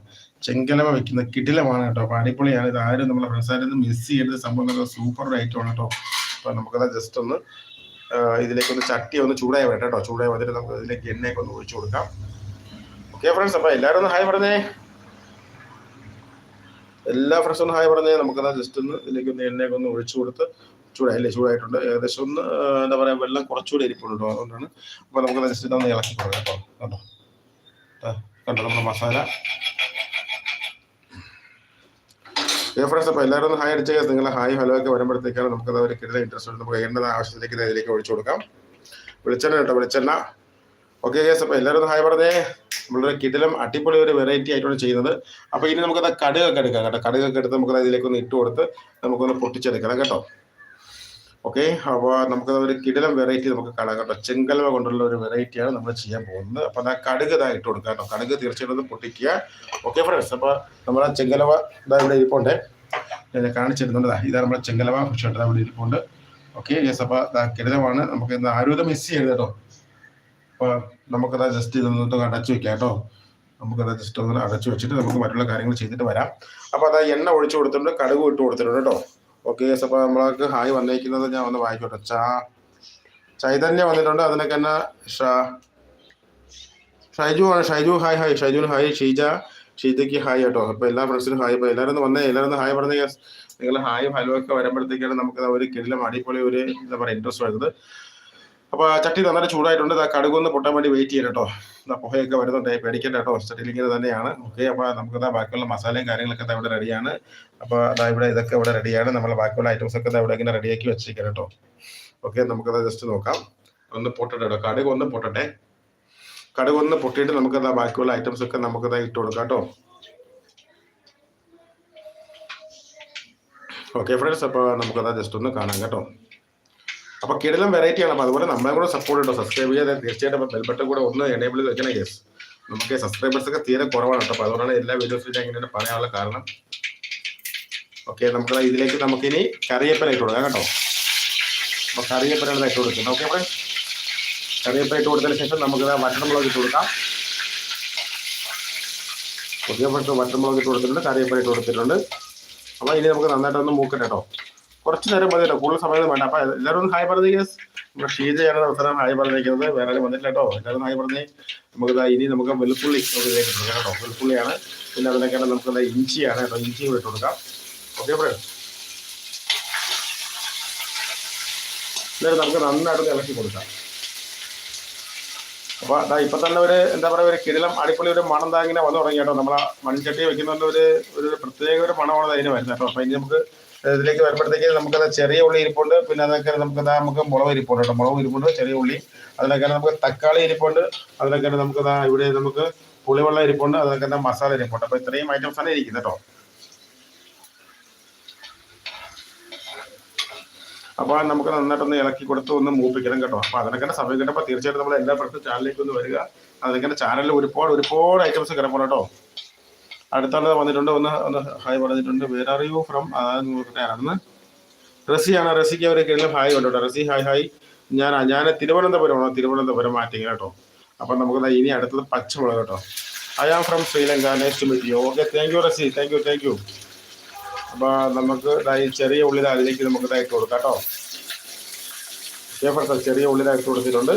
ചെങ്കലവ വെക്കുന്ന കിടിലമാണ് കേട്ടോ. അപ്പൊ അടിപൊളിയാണ്. ഇത് ആരും നമ്മളെ ഫ്രണ്ട്സായിട്ട് മിസ് ചെയ്യരുത്. സംഭവം നല്ല സൂപ്പർ ഒരു ഐറ്റമാണ് കേട്ടോ. അപ്പൊ നമുക്കത് ജസ്റ്റ് ഒന്ന് ഇതിലേക്ക് ഒന്ന് ചട്ടി ഒന്ന് ചൂടായി വരട്ടെ കേട്ടോ. ചൂടായി വന്നിട്ട് നമുക്ക് ഇതിലേക്ക് എണ്ണയൊക്കെ ഒന്ന് ഒഴിച്ചു കൊടുക്കാം. ഓക്കെ ഫ്രണ്ട്സ് അപ്പൊ എല്ലാവരും ഒന്ന് ഹായ് പറഞ്ഞേ. എല്ലാ ഫ്രണ്ട്സും ഹായ് പറഞ്ഞാൽ നമുക്കത് ജസ്റ്റ് ഒന്ന് ഇതിലേക്ക് ഒന്ന് എണ്ണയൊക്കെ ഒന്ന് ഒഴിച്ചു കൊടുത്ത് ചൂടായില്ലേ? ചൂടായിട്ടുണ്ട്. ഏകദേശം ഒന്ന് എന്താ പറയാ വെള്ളം കുറച്ചുകൂടി ഇരിപ്പുണ്ടോ അതുകൊണ്ടാണ് അപ്പോൾ നമുക്ക് ജസ്റ്റ് ഒന്ന് ഇളക്കി കൊടുക്കാം കേട്ടോ. കണ്ടോ? കണ്ടോ നമ്മുടെ മസാല? ഏ ഫ്രണ്ട്സ് അപ്പോൾ എല്ലാവരും ഒന്ന് ഹായ് അടിച്ചേക്കാം. നിങ്ങൾ ഹായ് ഹലോ ഒക്കെ വരുമ്പോഴത്തേക്കാണ് നമുക്കത് ഒരു കിട്ടുന്ന ഇൻട്രസ്റ്റ് ഉണ്ട്. നമുക്ക് എണ്ണ ആവശ്യത്തിലേക്ക് ഇതിലേക്ക് ഒഴിച്ചു കൊടുക്കാം. വെളിച്ചെണ്ണ കേട്ടോ വെളിച്ചെണ്ണ. ഓക്കെ ഗേസ് അപ്പോൾ എല്ലാവരും ഒന്ന് ഹായ് പറഞ്ഞേ. നമ്മളൊരു കിടിലം അടിപൊളി ഒരു വെറൈറ്റി ആയിട്ടാണ് ചെയ്യുന്നത്. അപ്പോൾ ഇനി നമുക്കത് കടുകൊക്കെ എടുക്കാം കേട്ടോ. കടുകൊക്കെ എടുത്ത് നമുക്കത് അതിലേക്ക് ഒന്ന് ഇട്ട് കൊടുത്ത് നമുക്കൊന്ന് പൊട്ടിച്ചെടുക്കണം കേട്ടോ. ഓക്കെ അപ്പോൾ നമുക്ക് ഒരു കിടിലം വെറൈറ്റി നമുക്ക് കാണാം കേട്ടോ. ചെങ്കൽവ കൊണ്ടുള്ള ഒരു വെറൈറ്റിയാണ് നമ്മൾ ചെയ്യാൻ പോകുന്നത്. അപ്പോൾ ആ കടുക് ഇതാ ഇട്ട് കൊടുക്കാം കേട്ടോ. കടുക് തീർച്ചയായിട്ടും പൊട്ടിക്കുക. ഓക്കെ ഫ്രണ്ട്സ് അപ്പോൾ ആ ചെങ്കലവ ഇതാ ഇവിടെ ഇരിപ്പുണ്ട്. ഞാൻ കാണിച്ചിരുന്നുണ്ട് ഇതാ നമ്മുടെ ചെങ്കലവ ഉണ്ട് ഇവിടെ ഇരിപ്പുണ്ട്. ഓക്കെ യെസ് അപ്പോൾ കിടിലമാണ്. നമുക്ക് ഇന്ന് ആരോഗ്യം മിസ് ചെയ്യരുത് കേട്ടോ. അപ്പോൾ നമുക്കത് ജസ്റ്റ് ഇതൊന്ന് അടച്ചു വെക്കാം കേട്ടോ. നമുക്കത് ജസ്റ്റ് ഒന്ന് അടച്ചു വെച്ചിട്ട് നമുക്ക് മറ്റുള്ള കാര്യങ്ങൾ ചെയ്തിട്ട് വരാം. അപ്പോൾ അത് എണ്ണ ഒഴിച്ചു കൊടുത്തിട്ടുണ്ട് കടുക് ഇട്ട് കൊടുത്തിട്ടുണ്ട് കേട്ടോ. ഓക്കെ അപ്പോൾ നമ്മൾക്ക് ഹായ് വന്നേക്കുന്നത് ഞാൻ ഒന്ന് വായിക്കോട്ടെ. ചാ ചൈതന്യ വന്നിട്ടുണ്ട് അതിനൊക്കെ തന്നെ ഷാ ഷൈജു ആണ് ഷൈജു ഹായ് ഹായ് ഷൈജുന് ഹായ് ഷീജ ഷീജയ്ക്ക് ഹായ് കേട്ടോ. അപ്പോൾ എല്ലാ ഫ്രണ്ട്സിനും ഹായ് അപ്പോൾ എല്ലാവരും വന്നേ എല്ലാവരും ഹായ് പറഞ്ഞ നിങ്ങൾ ഹായ് ഹലോ ഒക്കെ വരുമ്പോഴത്തേക്കാണ് നമുക്ക് ഒരു കിടിലം അടിപൊളി ഒരു എന്താ പറയുക ഇൻട്രസ്റ്റ് വരുന്നത്. അപ്പോൾ ചട്ടി നന്നായിട്ട് ചൂടായിട്ടുണ്ട്. കടുകൊന്ന് പൊട്ടാൻ വേണ്ടി വെയിറ്റ് ചെയ്യണം കേട്ടോ ഇതാ പുകയൊക്കെ വരുന്നുണ്ട്. പേടിക്കണ്ട കേട്ടോ ചട്ടിയിൽ ഇങ്ങനെ തന്നെയാണ്. ഓക്കെ അപ്പോൾ നമുക്ക് ഇതാ ബാക്കിയുള്ള മസാലയും കാര്യങ്ങളൊക്കെ ഇതാ ഇവിടെ റെഡിയാണ് അപ്പോൾ അതാ ഇവിടെ ഇതൊക്കെ ഇവിടെ റെഡിയാണ് നമ്മളെ ബാക്കിയുള്ള ഐറ്റംസ് ഒക്കെ ഇതാ ഇവിടെ ഇങ്ങനെ റെഡിയാക്കി വെച്ചിരിക്കണം കേട്ടോ ഓക്കെ നമുക്കത് ജസ്റ്റ് നോക്കാം. ഒന്ന് പൊട്ടട്ടെ കേട്ടോ കടുക് ഒന്ന് പൊട്ടട്ടെ. കടുക് ഒന്ന് പൊട്ടിയിട്ട് നമുക്കത് ബാക്കിയുള്ള ഐറ്റംസ് ഒക്കെ നമുക്കത് ഇട്ട് കൊടുക്കാം കേട്ടോ ഓക്കെ ഫ്രണ്ട്സ് അപ്പോൾ നമുക്കത് ജസ്റ്റ് ഒന്ന് കാണാം കേട്ടോ. അപ്പോൾ കിടലം വെറൈറ്റി ആണ്. അപ്പോൾ അതുപോലെ നമ്മളെ കൂടെ സപ്പോർട്ട് ചെയ്തോ സബ്സ്ക്രൈബ് ചെയ്യാതെ തീർച്ചയായിട്ടും ബെൽബട്ടൺ കൂടെ ഒന്ന് എനേബിൾ ചെയ്ത് വെക്കണം കേസ് നമുക്ക് സബ്സ്ക്രൈബേഴ്സ് ഒക്കെ തീരെ കുറവാണ് കേട്ടോ. അപ്പൊ അതുകൊണ്ടാണ് എല്ലാ വീഡിയോസിലും ഞാൻ ഇങ്ങനെ പറയാനുള്ള കാരണം. ഓക്കെ നമുക്ക് ഇതിലേക്ക് നമുക്കിനി കറിയപ്പന ഇട്ട് കൊടുക്കാം കേട്ടോ. അപ്പൊ കറിയപ്പനാണ് ഇട്ട് കൊടുക്കുന്നത് ഓക്കെ ഫ്രണ്ട്സ് കറിയപ്പന ഇട്ട് കൊടുത്തതിന് ശേഷം നമുക്ക് വറ്റമുളക് ഇട്ട് കൊടുക്കാം. ഓക്കെ ഫ്രണ്ട്സ് വറ്റമുളക് ഇട്ട് കൊടുത്തിട്ടുണ്ട് കറിയപ്പന ഇട്ട് കൊടുത്തിട്ടുണ്ട്. അപ്പൊ ഇനി നമുക്ക് നന്നായിട്ടൊന്ന് മൂക്കട്ടെ കേട്ടോ. കുറച്ച് നേരം മതിയല്ലോ. കൂടുതൽ സമയം വേണ്ട. അപ്പൊ എല്ലാവരും ഒന്ന് ഹായ് പറഞ്ഞു യെസ് നമ്മുടെ ഷീജയാണ് അവസരം ഹായ് പറഞ്ഞിരിക്കുന്നത്. വേറെ ആരും വന്നിട്ടില്ല കേട്ടോ. എല്ലാവരും ഹായ് പറഞ്ഞേ നമുക്ക് ഇനി നമുക്ക് വെളുത്തുള്ളി നമുക്ക് ഇതിലേക്ക് കൊടുക്കാം കേട്ടോ. വെളുത്തുള്ളിയാണ് പിന്നെ അതിനൊക്കെ നമുക്ക് ഇഞ്ചിയാണ് കേട്ടോ. ഇഞ്ചി ഇട്ട് കൊടുക്കാം. ഓക്കെ പറയാം എന്നിട്ട് നമുക്ക് നന്നായിട്ട് ഇളക്കി കൊടുക്കാം. അപ്പൊ അതാ ഇപ്പൊ തന്നെ ഒരു എന്താ പറയാ ഒരു കിടിലം അടിപൊളി ഒരു മണം ദാ ഇങ്ങനെ വന്നു തുടങ്ങി കേട്ടോ. നമ്മളെ മൺചട്ടി വെക്കുന്ന ഒരു ഒരു പ്രത്യേക ഒരു മണമാണ് അതിന് വരുന്നത്. കേട്ടോ അപ്പൊ ഇനി നമുക്ക് ഇതിലേക്ക് വരുമ്പോഴത്തേക്ക് നമുക്കത് ചെറിയ ഉള്ളി ഇരിപ്പുണ്ട്. പിന്നെ അതൊക്കെ നമുക്ക് എന്താ നമുക്ക് മുളക് ഇരിപ്പുണ്ട് കേട്ടോ. മുളക് ഇരിപ്പുണ്ട് ചെറിയ ഉള്ളി. അതിനൊക്കെ നമുക്ക് തക്കാളി ഇരിപ്പുണ്ട്. അതിനൊക്കെ നമുക്ക് ഇവിടെ നമുക്ക് പുളിവെള്ളം ഇരിപ്പുണ്ട്. അതിനൊക്കെ മസാല ഇരിപ്പുണ്ട്. അപ്പൊ ഇത്രയും ഐറ്റംസ് ആണ് ഇരിക്കുന്നത് കേട്ടോ. അപ്പോൾ നമുക്ക് നന്നായിട്ടൊന്ന് ഇളക്കി കൊടുത്ത് ഒന്ന് മൂപ്പിക്കണം കേട്ടോ. അപ്പോൾ അതിനൊക്കെ സമയം കിട്ടുമ്പോൾ തീർച്ചയായിട്ടും നമ്മൾ എല്ലാ പ്രശ്നം ചാനലിലേക്ക് ഒന്ന് വരിക. അതിനൊക്കെ ചാനലിൽ ഒരുപാട് ഒരുപാട് ഐറ്റംസ് കിടക്കണം കേട്ടോ. അടുത്തുള്ളത് വന്നിട്ടുണ്ട് ഒന്ന് ഒന്ന് ഹായ് പറഞ്ഞിട്ടുണ്ട്. വേർ ആർ യു ഫ്രം അന്ന് റസിയാണ്. റസിക്ക് അവർ കിഴലും ഹായ് ഉണ്ട് കേട്ടോ. റസി ഹായ് ഹായ് ഞാൻ ഞാൻ തിരുവനന്തപുരമാണോ. തിരുവനന്തപുരം മാറ്റിങ് കേട്ടോ. അപ്പം നമുക്ക് ഇനി അടുത്തത് പച്ചമുളക് കേട്ടോ. I am from Sri Lanka. Next meet you okay thank you Razi. Thank you thank you അപ്പോൾ നമുക്ക് ചെറിയ ഉള്ളിൽ അതിലേക്ക് നമുക്ക് ഇതായിട്ട് കൊടുക്കാം കേട്ടോ. ഏഫർ ചെറിയ ഉള്ളിൽ ഇട്ട് കൊടുത്തിട്ടുണ്ട്.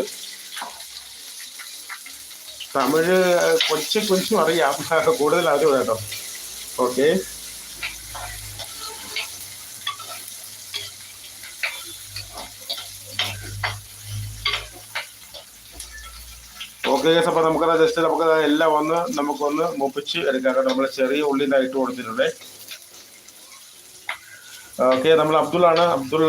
തമിഴ് കൊച്ചു കൊച്ചും അറിയാം. കൂടുതൽ അറിവ് കേട്ടോ. ഓക്കെ ഓക്കെ അപ്പോൾ നമുക്കത് ജസ്റ്റ് നമുക്കത് എല്ലാം ഒന്ന് നമുക്കൊന്ന് മുപ്പിച്ച് എടുക്കാം കേട്ടോ. നമ്മൾ ചെറിയ ഉള്ളിന്റെ ഇട്ട് കൊടുത്തിട്ടുണ്ട്. ഓക്കെ നമ്മൾ അബ്ദുൾ ആണ് അബ്ദുൾ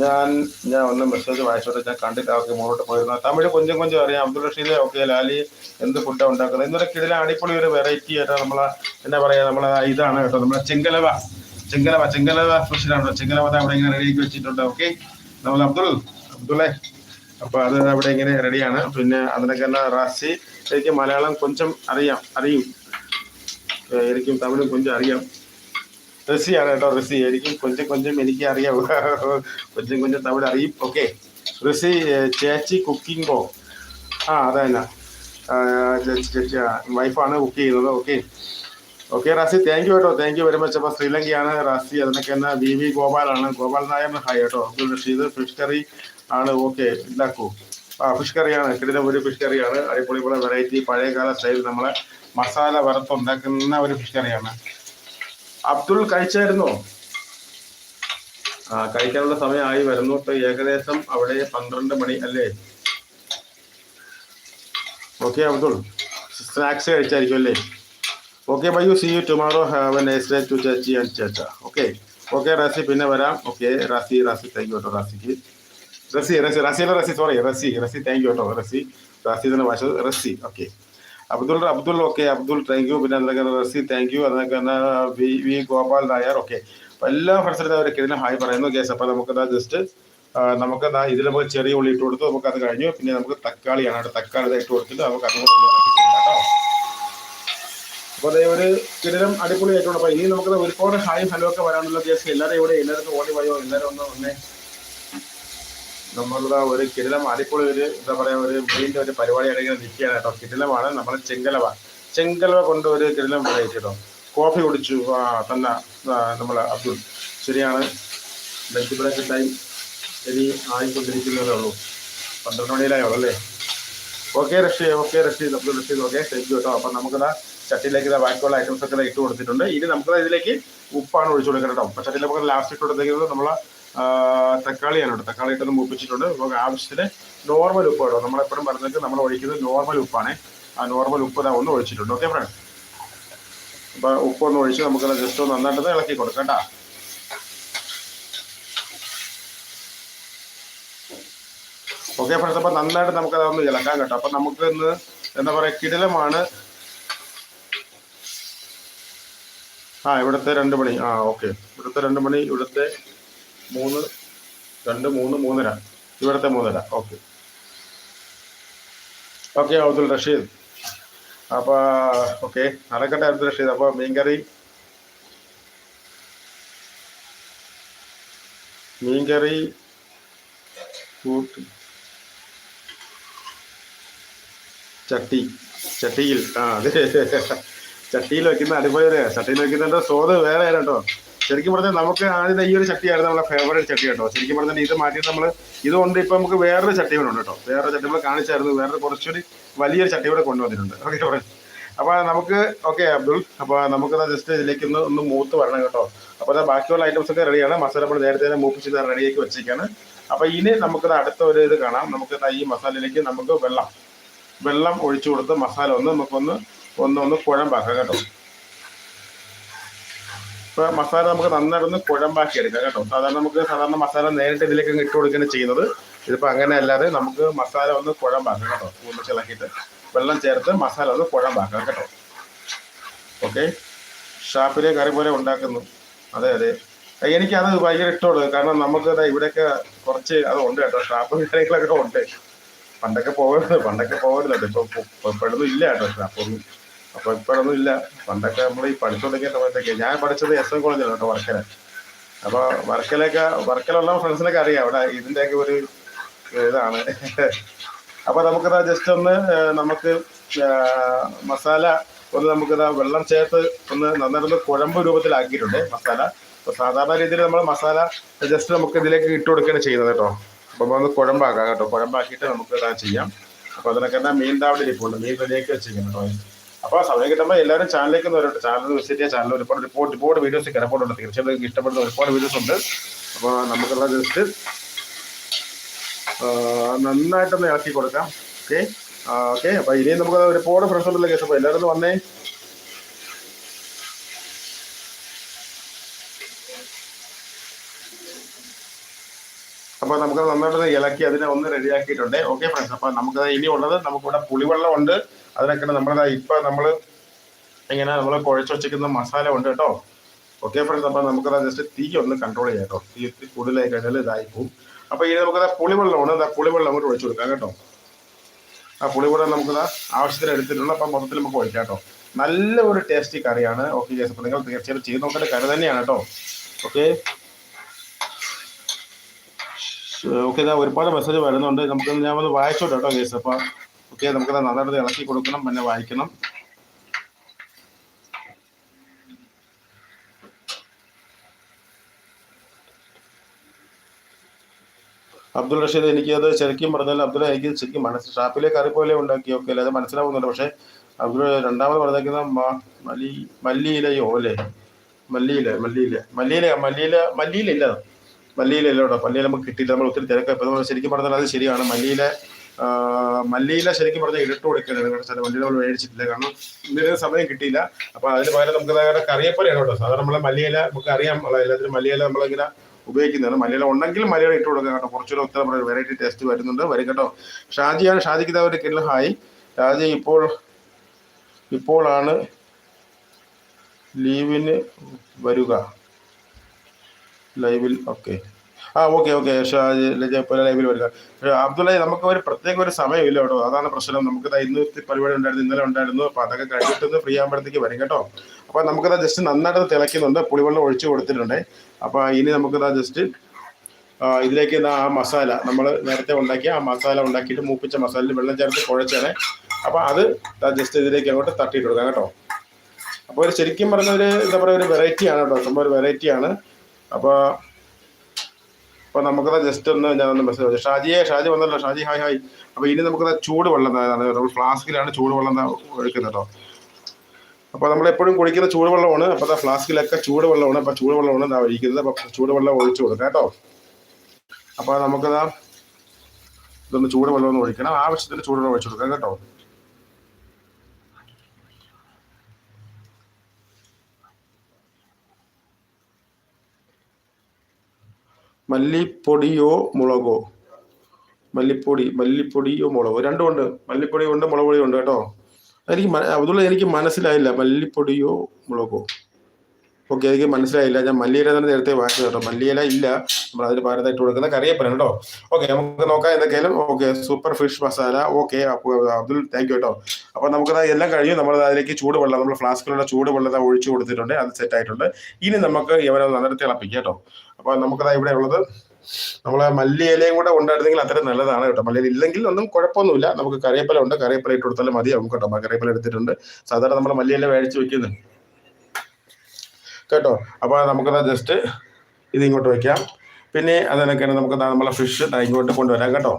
ഞാൻ ഞാൻ ഒന്ന് മെസ്സേജ് വായിച്ചോട്ടെ ഞാൻ കണ്ടിട്ട് അവർക്ക് മുന്നോട്ട് പോയിരുന്നു. തമിഴ് കൊഞ്ചം കൊഞ്ചം അറിയാം. അബ്ദുൾ റഷീദ് ഓക്കെ ലാലി എന്ത് ഫുഡാണ് ഉണ്ടാക്കുന്നത്? ഇന്നൊരു കിടില അടിപൊളി ഒരു വെറൈറ്റി ആയിട്ട് നമ്മളെ എന്താ പറയാ നമ്മളെ ഇതാണ് കേട്ടോ. നമ്മളെ ചെങ്കലവ. ചെങ്കലവ ചെങ്കലവ സ്പെഷ്യലാണ് ചെങ്കലവ അവിടെ ഇങ്ങനെ റെഡിയാക്കി വെച്ചിട്ടുണ്ട്. ഓക്കെ നമ്മൾ അബ്ദുൾ അബ്ദുള്ളേ. അപ്പൊ അത് അവിടെ ഇങ്ങനെ റെഡിയാണ് പിന്നെ അതിനൊക്കെ തന്നെ റാസി എനിക്ക് മലയാളം കൊഞ്ചം അറിയാം. അറിയും. എനിക്കും തമിഴും കൊഞ്ചും അറിയാം. റസിയാണ് കേട്ടോ റസി. എനിക്കും കൊഞ്ചും കൊഞ്ചും എനിക്ക് അറിയാം. കൊഞ്ചും കൊഞ്ചും തമിഴ് അറിയും. ഓക്കെ. റസി ചേച്ചി കുക്കിംഗോ? ആ അതന്നെ ചേച്ചി ചേച്ചി വൈഫാണ് കുക്ക് ചെയ്യുന്നത്. Okay. Okay Razi thank you കേട്ടോ. താങ്ക് യു വെരി മച്ച് അപ്പോൾ ശ്രീലങ്കയാണ് റാസി. അതിനൊക്കെ തന്നെ വി വി ഗോപാലാണ്. ഗോപാൽ നായർ ഹായ് കേട്ടോ. അബ്ദുൾ റഷീദ് ഫിഷ് കറി ആണ്. ഓക്കെ ഉണ്ടാക്കൂ ആ ഫിഷ് കറിയാണ് കിടില ഒരു ഫിഷ് കറിയാണ് അടിപൊളി പോലെ വെറൈറ്റി പഴയകാല സ്റ്റൈൽ നമ്മളെ മസാല വറുത്തുണ്ടാക്കുന്ന ഒരു ഫിഷ് കറിയാണ്. അബ്ദുൾ കഴിച്ചായിരുന്നോ? ആ കഴിക്കാനുള്ള സമയമായി. വരുന്നു ഇപ്പൊ ഏകദേശം അവിടെ പന്ത്രണ്ട് മണി അല്ലേ? ഓക്കെ അബ്ദുൾ. സ്നാക്സ് കഴിച്ചായിരിക്കും അല്ലേ? Okay bye. You see you tomorrow have a nice day to chechi and ചേച്ച okay. Okay Reasi പിന്നെ വരാം. Okay Rasi Rasi thank you കേട്ടോ റസിക്ക്. Reasi Rasi റസിയല്ല Rasi sorry Rasi Rasi thank you കേട്ടോ റസി. റസി തന്നെ വാശ Razi okay. Abdul Abdul okay Abdul thank you പിന്നെ അതിനൊക്കെ റസി താങ്ക് യു അതിനൊക്കെ V V Gopal Nair okay അപ്പോൾ എല്ലാ ഫ്രണ്ട്സിനും അവരൊക്കെ ഇതിന് ഹായ് പറയുന്നു കേസ് അപ്പോൾ നമുക്ക് ജസ്റ്റ് നമുക്ക് ദാ ഇതിൽ നമുക്ക് ചെറിയ ഉള്ളി ഇട്ട് കൊടുത്തു. നമുക്ക് അത് കഴിഞ്ഞു. പിന്നെ നമുക്ക് തക്കാളിയാണ്. കേട്ടോ തക്കാളി ഇട്ട് കൊടുത്തിട്ട് നമുക്ക് അത് ഒന്ന് കേട്ടോ. അപ്പോൾ അതേ ഒരു കിടിലം അടിപൊളി ആയിട്ടുള്ള അപ്പോൾ ഇനി നമുക്ക് ഒരുപാട് ഹായ് ഹലോ ഒക്കെ വരാനുള്ള കേസ് എല്ലാവരും ഇവിടെ എല്ലാവർക്കും ഓടി പോയോ എല്ലാവരും ഒന്ന് വന്നേ. നമ്മളുടെ ഒരു കിടിലം അതിപ്പോൾ ഒരു എന്താ പറയാ ഒരു മീനിന്റെ ഒരു പരിപാടിയാണ് ഇങ്ങനെ നിൽക്കുകയാണ് കേട്ടോ. കിടിലമാണ് നമ്മുടെ ചെങ്കലവ. ചെങ്കലവ കൊണ്ട് ഒരു കിടിലം വെറൈറ്റി കേട്ടോ. കോഫി കുടിച്ചു തന്നെ നമ്മളെ അബ്ദുൾ. ശരിയാണ്. ലഞ്ച് ബ്രേക്ക് ടൈം ഇനി ആയിക്കൊണ്ടിരിക്കുന്നതേ ഉള്ളൂ പന്ത്രണ്ട് മണിയിലായോ അല്ലേ? Okay Russia okay Russia Abdul Rasheed okay thank you കേട്ടോ. അപ്പം നമുക്ക് ചട്ടിയിലേക്ക് ബാക്കിയുള്ള ഐറ്റംസ് ഒക്കെ ഇട്ട് കൊടുത്തിട്ടുണ്ട്. ഇനി നമുക്ക് ഇതിലേക്ക് ഉപ്പാണ് ഒഴിച്ചു കൊടുക്കണം കേട്ടോ. അപ്പം നമുക്ക് ലാസ്റ്റ് ഇട്ട് കൊടുത്തേക്കുന്നത് നമ്മളെ തക്കാളിയാണ് കേട്ടോ തക്കാളി ഇട്ടൊന്ന് മൂപ്പിച്ചിട്ടുണ്ട്. നമുക്ക് ആവശ്യത്തിന് നോർമൽ ഉപ്പ് കേട്ടോ നമ്മളെപ്പോഴും പറഞ്ഞിട്ട് നമ്മൾ ഒഴിക്കുന്നത് നോർമൽ ഉപ്പാണ്. ആ നോർമൽ ഉപ്പ് ഇതാ ഒന്ന് ഒഴിച്ചിട്ടുണ്ട്. ഓക്കെ ഫ്രണ്ട് ഉപ്പ് ഒന്ന് ഒഴിച്ച് നമുക്ക് ജസ്റ്റ് ഒന്ന് നന്നായിട്ട് ഇളക്കി കൊടുക്കാം കേട്ടോ? ഓക്കെ ഫ്രണ്ട്സ് അപ്പൊ നന്നായിട്ട് നമുക്ക് അതൊന്ന് ഇളക്കാം കേട്ടോ. അപ്പൊ നമുക്ക് ഇന്ന് എന്താ പറയാ കിടിലമാണ്. ആ ഇവിടുത്തെ രണ്ട് മണി. ആ ഓക്കെ ഇവിടുത്തെ രണ്ട് മണി ഇവിടുത്തെ മൂന്ന് രണ്ട് മൂന്ന് മൂന്നര. ഇവിടുത്തെ മൂന്നര. Okay okay Abdul Rasheed. അപ്പോൾ ഓക്കെ നടക്കട്ടെ അബ്ദുൽ റഷീദ്. അപ്പോൾ മീൻകറി. മീൻകറി കൂട്ടി ചട്ടി ചട്ടിയിൽ ആ അതെ. ചട്ടിയിൽ വെക്കുന്ന അടിപൊളി ചട്ടിയിൽ വെക്കുന്നതിന്റെ സ്വാദ് വേറെ കേട്ടോ. ശരിക്കും പറഞ്ഞാൽ നമുക്ക് ആദ്യം ഈ ഒരു ചട്ടിയായിരുന്നു നമ്മളെ ഫേവറേറ്റ് ചട്ടി കേട്ടോ. ശരിക്കും പറഞ്ഞാൽ ഇത് മാറ്റിയിട്ട് നമ്മൾ ഇതുകൊണ്ട് ഇപ്പൊ നമുക്ക് വേറൊരു ചട്ടി കൂടെ ഉണ്ട് കേട്ടോ. വേറൊരു ചട്ടി നമ്മൾ കാണിച്ചായിരുന്നു. വേറെ കുറച്ചൊരു വലിയൊരു ചട്ടി കൂടെ കൊണ്ടുവന്നിട്ടുണ്ട് ഓക്കെ പറഞ്ഞു അപ്പൊ നമുക്ക് ഓക്കെ അബ്ദുൾ. അപ്പൊ നമുക്ക് ജസ്റ്റ് ഇതിലേക്ക് ഒന്ന് ഒന്ന് മൂത്ത് വരണം കേട്ടോ. അപ്പൊ ദാ ബാക്കിയുള്ള ഐറ്റംസ് ഒക്കെ റെഡിയാണ് മസാല നമ്മൾ നേരത്തെ തന്നെ മൂപ്പിച്ച് റെഡിയാക്കി വെച്ചേക്കാണ് അപ്പൊ ഇനി നമുക്ക് അടുത്ത ഒരു ഇത് കാണാം. നമുക്ക് ഈ മസാലയിലേക്ക് നമുക്ക് വെള്ളം വെള്ളം ഒഴിച്ചു കൊടുത്ത് മസാല ഒന്ന് നമുക്കൊന്ന് ഒന്ന് ഒന്ന് കുഴമ്പാക്കാം കേട്ടോ. ഇപ്പൊ മസാല നമുക്ക് നന്നായിട്ടൊന്ന് കുഴമ്പാക്കി എടുക്കാം കേട്ടോ. സാധാരണ നമുക്ക് സാധാരണ മസാല നേരിട്ട് ഇതിലേക്ക് ഇട്ട് കൊടുക്കുകയാണ് ചെയ്യുന്നത്. ഇതിപ്പോ അങ്ങനെ അല്ലാതെ നമുക്ക് മസാല ഒന്ന് കുഴമ്പാക്കാം കേട്ടോ. ഒന്ന് ചിളക്കിയിട്ട് വെള്ളം ചേർത്ത് മസാല ഒന്ന് കുഴമ്പാക്കാം കേട്ടോ. ഓക്കെ? ഷാപ്പിലെ കറി പോലെ ഉണ്ടാക്കുന്നു. അതെ അതെ. എനിക്കത് ഭയങ്കര ഇഷ്ടമുള്ളത് കാരണം നമുക്ക് ഇവിടെയൊക്കെ കുറച്ച് അത് ഉണ്ട് കേട്ടോ. ഷാപ്പും കാര്യങ്ങളൊക്കെ ഉണ്ട്. പണ്ടൊക്കെ പോകരുത് പണ്ടൊക്കെ പോകരുത് ഇപ്പൊ പെടുന്നു ഇല്ല കേട്ടോ ഷാപ്പൊന്നും അപ്പൊ ഇപ്പോഴൊന്നും ഇല്ല. പണ്ടൊക്കെ നമ്മൾ ഈ പഠിച്ചുകൊണ്ടിരിക്കുന്ന സമയത്തൊക്കെ ഞാൻ പഠിച്ചത് എസ് എൻ കോളേജിലാണ് കേട്ടോ വർക്കല. അപ്പൊ വർക്കലൊക്കെ വർക്കലുള്ള ഫ്രണ്ട്സിനൊക്കെ അറിയാം. അവിടെ ഇതിന്റെയൊക്കെ ഒരു ഇതാണ്. അപ്പൊ നമുക്കത് ജസ്റ്റ് ഒന്ന് നമുക്ക് മസാല ഒന്ന് നമുക്കത് വെള്ളം ചേർത്ത് ഒന്ന് നന്നായിട്ട് കുഴമ്പ് രൂപത്തിലാക്കിയിട്ടുണ്ട് മസാല. അപ്പൊ സാധാരണ രീതിയിൽ നമ്മൾ മസാല ജസ്റ്റ് നമുക്ക് ഇതിലേക്ക് ഇട്ട് കൊടുക്കുകയാണ് ചെയ്യുന്നത് കേട്ടോ. അപ്പൊ ഒന്ന് കുഴമ്പാക്കാം കേട്ടോ. കുഴമ്പാക്കിയിട്ട് നമുക്ക് ഇതാ ചെയ്യാം. അപ്പൊ അതിനൊക്കെ തന്നെ മീൻ താവടി ഇരിപ്പുണ്ട് മീൻ റെഡിയാക്കി വെച്ചിരിക്കുന്നു കേട്ടോ. അപ്പോൾ സമയം കിട്ടുമ്പോൾ എല്ലാവരും ചാനലിലേക്ക് ഒന്ന് വരട്ടെ ചാനൽ വിസിറ്റ് ചെയ്യാൻ ചാനൽ ഒരുപാട് റിപ്പോർട്ട് ഒരുപാട് വീഡിയോസ് കിടപ്പുണ്ട് തീർച്ചയായിട്ടും നിങ്ങൾക്ക് ഇഷ്ടപ്പെടുന്ന ഒരുപാട് വീഡിയോസ് ഉണ്ട്. അപ്പോൾ നമുക്കുള്ള ജസ്റ്റ് നന്നായിട്ടൊന്ന് ഇളക്കി കൊടുക്കാം. ഓക്കെ ഓക്കെ അപ്പോൾ ഇനിയും നമുക്ക് ഒരുപാട് ഫ്രണ്ട്സ് ഉണ്ടല്ലോ കേസ് അപ്പോൾ എല്ലാവരും വന്നേ. അപ്പോൾ നമുക്ക് നന്നായിട്ട് ഇളക്കി അതിനെ ഒന്ന് റെഡിയാക്കിയിട്ടുണ്ട് ഓക്കെ ഫ്രണ്ട്സ് അപ്പോൾ നമുക്ക് ഇനി ഉള്ളത് നമുക്കിവിടെ പുളിവെള്ളം ഉണ്ട് അതിനൊക്കെ നമ്മളതാ ഇപ്പം നമ്മൾ ഇങ്ങനെ നമ്മൾ കുഴച്ച് വെച്ചിരിക്കുന്ന മസാല ഉണ്ട് കേട്ടോ. ഓക്കെ ഫ്രണ്ട്സ് അപ്പോൾ നമുക്കത് ജസ്റ്റ് തീ ഒന്ന് കൺട്രോൾ ചെയ്യാം കേട്ടോ. തീ കൂടുതലായി കഴിഞ്ഞാൽ ഇതായി പോകും അപ്പോൾ ഇനി നമുക്കത് പുളിവെള്ളമാണ്. ഇതാ പുളിവെള്ളം അങ്ങോട്ട് ഒഴിച്ചു കൊടുക്കാം കേട്ടോ. ആ പുളിവെള്ളം നമുക്കത് ആവശ്യത്തിന് എടുത്തിട്ടുണ്ട്. അപ്പം മൊത്തത്തിൽ നമുക്ക് ഒഴിക്കാം കേട്ടോ. നല്ല ഒരു ടേസ്റ്റി കറിയാണ്. ഓക്കെ ചേച്ചി അപ്പോൾ നിങ്ങൾ തീർച്ചയായിട്ടും ചെയ്ത് നോക്കേണ്ട കറി തന്നെയാണ് കേട്ടോ. ഓക്കെ ഓക്കെ ഇതാ ഒരുപാട് മെസ്സേജ് വരുന്നുണ്ട്. നമുക്ക് ഞാൻ ഒന്ന് വായിച്ചോട്ടെ കേസ് അപ്പോൾ ഓക്കെ നമുക്കത് നന്നായിട്ട് ഇളക്കി കൊടുക്കണം പിന്നെ വായിക്കണം. അബ്ദുൾ റഷീദ് എനിക്കത് ശരിക്കും പറഞ്ഞാൽ അബ്ദുൾ എനിക്ക് ശരിക്കും മനസ്സിൽ ഷാപ്പിലെ കറി പോലെ ഉണ്ടാക്കി ഓക്കെ അല്ലേ? അത് മനസ്സിലാവുന്നുണ്ട്. പക്ഷേ അബ്ദുൾ രണ്ടാമത് പറഞ്ഞേക്കുന്ന മലി മല്ലി മല്ലിയിലയോ അല്ലേ? മല്ലിയില മല്ലിയില. മല്ലിയില മല്ലിയില മല്ലിയില ഇല്ല. മല്ലിയില നമുക്ക് കിട്ടിയില്ല. നമ്മൾ ഒത്തിരി തിരക്ക്. ഇപ്പം നമ്മൾ ശരിക്കും പറഞ്ഞാൽ അത് ശരിയാണ്. മല്ലിയില മല്ലിയില ശരിക്കും പറഞ്ഞ ഇരട്ട് കൊടുക്കുന്നത് കാരണം ചില മല്ലിയില നമ്മൾ മേടിച്ചിട്ടില്ല. കാരണം ഇതിന് സമയം കിട്ടിയില്ല. അപ്പൊ അതിന് പകരം നമുക്ക് കറിയപ്പലയാണ് കേട്ടോ. സാധാരണ നമ്മളെ മല്ലിയില നമുക്ക് അറിയാം. എല്ലാത്തിനും മല്ലിയില നമ്മളിങ്ങനെ ഉപയോഗിക്കുന്നതാണ്. മലയാളം ഉണ്ടെങ്കിൽ മലയാളം ഇട്ട് കൊടുക്കാം കേട്ടോ. കുറച്ചുകൂടെ ഒത്തിരി നമ്മുടെ വെറൈറ്റി ടേസ്റ്റ് വരുന്നുണ്ട്. വരും കേട്ടോ. ഷാജിയാണ് ഷാജിക്ക് ഒരു കിലോ ഹായ്. ഷാജി ഇപ്പോൾ ഇപ്പോഴാണ് ലീവിന് വരിക. ലൈവിൽ ഓക്കെ ആ ഓക്കെ ഓക്കെ ലൈവിൽ വരിക അബ്ദുള്ള നമുക്ക് ഒരു പ്രത്യേക ഒരു സമയമില്ല കേട്ടോ. അതാണ് പ്രശ്നം. നമുക്ക് ഇന്ന് പരിപാടി ഉണ്ടായിരുന്നു ഇന്നലെ ഉണ്ടായിരുന്നു. അപ്പൊ അതൊക്കെ കഴിഞ്ഞിട്ട് ഫ്രീ ആകുമ്പോഴത്തേക്ക് വരും കേട്ടോ. അപ്പോൾ നമുക്കത് ജസ്റ്റ് നന്നായിട്ട് തിളയ്ക്കുന്നുണ്ട്. പുളിവെള്ളം ഒഴിച്ച് കൊടുത്തിട്ടുണ്ട്. അപ്പൊ ഇനി നമുക്കത് ജസ്റ്റ് ഇതിലേക്ക് ഇതാ ആ മസാല. നമ്മൾ നേരത്തെ ഉണ്ടാക്കിയ ആ മസാല ഉണ്ടാക്കിയിട്ട് മൂപ്പിച്ച മസാലയിൽ വെള്ളം ചേർത്ത് കുഴച്ചാണ്. അപ്പൊ അത് ജസ്റ്റ് ഇതിലേക്ക് അങ്ങോട്ട് തട്ടിയിട്ട് കൊടുക്കാം കേട്ടോ. അപ്പോൾ ഒരു ശരിക്കും പറഞ്ഞ ഒരു എന്താ പറയുക ഒരു വെറൈറ്റിയാണ് കേട്ടോ. സംഭവം ഒരു വെറൈറ്റിയാണ് അപ്പോൾ അപ്പോൾ നമുക്കത് ജസ്റ്റ് ഒന്ന് ഞാൻ ഒന്ന് മെസ്സേജ് ഷാജിയെ ഷാജി വന്നല്ലോ. Shaji hi hi. അപ്പോൾ ഇനി നമുക്കത് ചൂട് വെള്ളം നമ്മൾ ഫ്ലാസ്കിലാണ് ചൂട് വെള്ളം ഒഴിക്കുന്നത് കേട്ടോ അപ്പോൾ നമ്മൾ എപ്പോഴും കുടിക്കുന്ന ചൂടുവെള്ളമാണ് അപ്പോൾ ആ ഫ്ലാസ്കിലൊക്കെ ചൂടുവെള്ളമാണ് അപ്പോൾ ചൂടുവെള്ളമാണ് ദാ ഒഴിക്കുന്നത്. അപ്പോൾ ചൂടുവെള്ളം ഒഴിച്ചു കൊടുക്കാം കേട്ടോ അപ്പോൾ നമുക്കതാ ഇതൊന്ന് ചൂടുവെള്ളം ഒന്ന് ഒഴിക്കണം. ആവശ്യത്തിന് ചൂടുവെള്ളം ഒഴിച്ചു കൊടുക്കാം കേട്ടോ. മല്ലിപ്പൊടിയോ മുളകോ? മല്ലിപ്പൊടി മല്ലിപ്പൊടിയോ മുളകോ? രണ്ടും ഉണ്ട്. മല്ലിപ്പൊടി ഉണ്ട് മുളക് ഉണ്ട് കേട്ടോ. എനിക്ക് അബ്ദുള്ള എനിക്ക് മനസ്സിലായില്ല. മല്ലിപ്പൊടിയോ മുളകോ? ഓക്കെ എനിക്ക് മനസ്സിലായില്ല. ഞാൻ മല്ലിയില തന്നെ നേരത്തെ വായിച്ചു കേട്ടോ. മല്ലിയില ഇല്ല. നമ്മൾ അതിന് പകരമായിട്ട് കൊടുക്കുന്ന കറിയപ്പനം കേട്ടോ. ഓക്കെ നമുക്ക് നോക്കാം എന്തൊക്കെയാലും okay super fish masala okay Abdul thank you കേട്ടോ. അപ്പോൾ നമുക്കത് എല്ലാം കഴിഞ്ഞു. നമ്മൾ അതിലേക്ക് ചൂടുവെള്ളം നമ്മൾ ഫ്ലാസ്കിലുള്ള ചൂടുവെള്ളം വെള്ളം ഒഴിച്ചു കൊടുത്തിട്ടുണ്ട്. അത് സെറ്റ് ആയിട്ടുണ്ട്. ഇനി നമുക്ക് ഇവരെ നന്നായിട്ട് തിളപ്പിക്കാം കേട്ടോ. അപ്പോൾ നമുക്കത് ഇവിടെ ഉള്ളത്. നമ്മളെ മല്ലിയിലയും കൂടെ ഉണ്ടായിരുന്നെങ്കിൽ അത്ര നല്ലതാണ് കേട്ടോ. മല്ലിയില ഇല്ലെങ്കിൽ ഒന്നും കുഴപ്പമൊന്നുമില്ല. നമുക്ക് കറിയപ്പല ഉണ്ട്. കറിയപ്പല ഇട്ട് കൊടുത്താലും മതിയാവും കേട്ടോ. കറിയപ്പല എടുത്തിട്ടുണ്ട്. സാധാരണ നമ്മൾ മല്ലിയില മേടിച്ച് വെക്കുന്നത് കേട്ടോ? അപ്പോൾ നമുക്കത് ജസ്റ്റ് ഇത് ഇങ്ങോട്ട് വയ്ക്കാം പിന്നെ അതിനൊക്കെയാണ് നമുക്ക് നമ്മളെ ഫിഷ് ഇങ്ങോട്ട് കൊണ്ടുവരാം കേട്ടോ.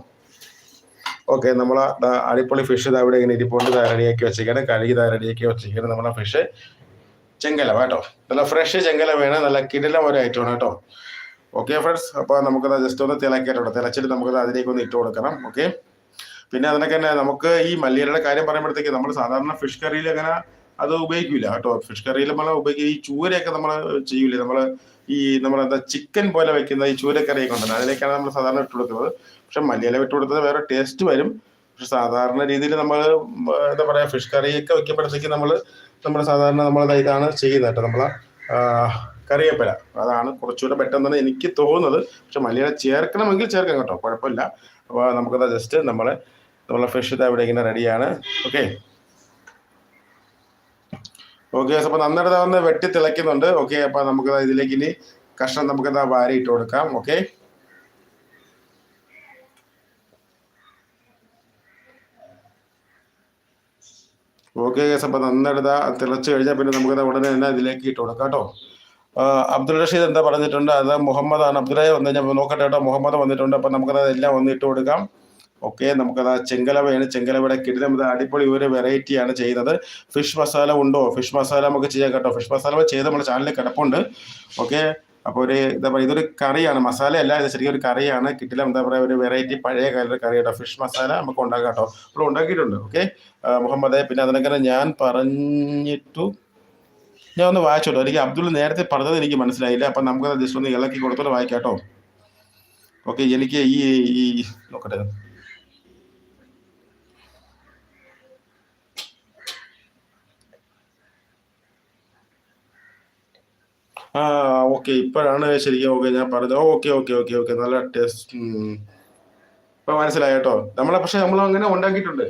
ഓക്കെ നമ്മൾ അടിപൊളി ഫിഷ് ഇതാ ഇവിടെ ഇങ്ങനെ ഇരിപ്പോണ്ട്. ഇതാ റെഡിയാക്കി വെച്ചിരിക്കണം കഴുകി ഇതാ റെഡിയാക്കി വെച്ചിരിക്കണം നമ്മളെ ഫിഷ് ചെങ്കല കേട്ടോ. നല്ല ഫ്രഷ് ചെങ്കല വേണം നല്ല കിടിലം ഒരു ഐറ്റമാണ് കേട്ടോ. ഓക്കെ ഫ്രണ്ട്സ് അപ്പോൾ നമുക്കത് ജസ്റ്റ് ഒന്ന് തിളക്കിയിട്ടുണ്ട്. തിളച്ചിട്ട് നമുക്കത് അതിലേക്ക് ഒന്ന് ഇട്ട് കൊടുക്കണം. ഓക്കെ പിന്നെ അതിനൊക്കെ തന്നെ നമുക്ക് ഈ മല്ലിയുടെ കാര്യം പറയുമ്പോഴത്തേക്ക് നമ്മൾ സാധാരണ ഫിഷ് കറിയിൽ അങ്ങനെ അത് ഉപയോഗിക്കില്ല കേട്ടോ. ഫിഷ് കറിയിൽ നമ്മൾ ഉപയോഗിക്കുക ഈ ചൂരയൊക്കെ നമ്മൾ ചെയ്യൂലേ? നമ്മൾ ഈ നമ്മളെന്താ ചിക്കൻ പോലെ വെക്കുന്ന ഈ ചൂരക്കറിയൊക്കെ ഉണ്ടല്ലോ. അതിലേക്കാണ് നമ്മൾ സാധാരണ ഇട്ട് കൊടുക്കുന്നത്. പക്ഷെ മല്ലിയില ഇട്ട് കൊടുത്തത് വേറെ ടേസ്റ്റ് വരും. പക്ഷെ സാധാരണ രീതിയിൽ നമ്മൾ എന്താ പറയുക ഫിഷ് കറിയൊക്കെ വെക്കുമ്പോഴത്തേക്ക് നമ്മൾ നമ്മൾ സാധാരണ നമ്മൾ ഇതാണ് ചെയ്യുന്നത് കേട്ടോ. നമ്മളെ കറിവേപ്പില. അതാണ് കുറച്ചുകൂടെ പെട്ടെന്നാണ് എനിക്ക് തോന്നുന്നത്. പക്ഷെ മല്ലിയില ചേർക്കണമെങ്കിൽ ചേർക്കാം കേട്ടോ. കുഴപ്പമില്ല. അപ്പോൾ നമുക്കത് ജസ്റ്റ് നമ്മളെ നമ്മളെ ഫിഷ് ഇതാ ഇവിടെ ഇങ്ങനെ റെഡിയാണ് ഓക്കെ ഓക്കെ അപ്പോൾ നന്നായിട്ട് ഒന്ന് വെട്ടി തിളയ്ക്കുന്നുണ്ട്. ഓക്കെ അപ്പോൾ നമുക്ക് ഇതിലേക്ക് ഇനി കഷ്ണം നമുക്ക് എന്താ വാരി ഇട്ട് കൊടുക്കാം. ഓക്കെ ഓക്കെ അപ്പോൾ നന്നായിട്ട് ഇതാ തിളച്ച് കഴിഞ്ഞാൽ പിന്നെ നമുക്ക് ഉടനെ തന്നെ ഇതിലേക്ക് ഇട്ട് കൊടുക്കാം കേട്ടോ. അബ്ദുൾ റഷീദ് എന്താ പറഞ്ഞിട്ടുണ്ട്? അത് മുഹമ്മദാണ്. അബ്ദുൾ വന്ന് ഞാൻ നോക്കട്ടെ കേട്ടോ. മുഹമ്മദ് വന്നിട്ടുണ്ട്. അപ്പം നമുക്കത് എല്ലാം ഒന്ന് ഇട്ട് കൊടുക്കാം. ഓക്കെ നമുക്കത് ആ ചെങ്കലവയാണ്. ചെങ്കലവയുടെ കിടിലം. ഇത് അടിപൊളി ഒരു വെറൈറ്റിയാണ് ചെയ്യുന്നത്. ഫിഷ് മസാല ഉണ്ടോ? ഫിഷ് മസാല നമുക്ക് ചെയ്യാം കേട്ടോ. ഫിഷ് മസാല ചെയ്ത് നമ്മുടെ ചാനലിൽ കിടപ്പുണ്ട്. ഓക്കെ അപ്പോൾ ഒരു എന്താ പറയുക ഇതൊരു കറിയാണ്. മസാലയല്ല ഇത് ശരിക്കും ഒരു കറിയാണ്. കിട്ടില്ല എന്താ പറയുക ഒരു വെറൈറ്റി പഴയ കാലത്തെ കേട്ടോ. ഫിഷ് മസാല നമുക്ക് ഉണ്ടാക്കാം കേട്ടോ. ഇപ്പോൾ ഉണ്ടാക്കിയിട്ടുണ്ട്. ഓക്കെ മുഹമ്മദ് പിന്നെ അതിനൊക്കെ ഞാൻ പറഞ്ഞിട്ടു. ഞാൻ ഒന്ന് വായിച്ചോട്ടോ. എനിക്ക് അബ്ദുൾ നേരത്തെ പറഞ്ഞത് എനിക്ക് മനസ്സിലായില്ല. അപ്പം നമുക്ക് ജസ്റ്റ് ഒന്ന് ഇളക്കി കൊടുത്തോട്ട് വായിക്കാം കേട്ടോ. ഓക്കെ എനിക്ക് ഈ ഈ നോക്കട്ടെ. ആ ഓക്കെ ഇപ്പോഴാണ് ശരിക്കും ഓക്കെ ഞാൻ പറഞ്ഞത്. Okay okay okay okay. നല്ല ടേസ്റ്റ് ഇപ്പൊ മനസ്സിലായി കേട്ടോ. നമ്മളെ പക്ഷെ നമ്മൾ അങ്ങനെ ഉണ്ടാക്കിയിട്ടുണ്ട്.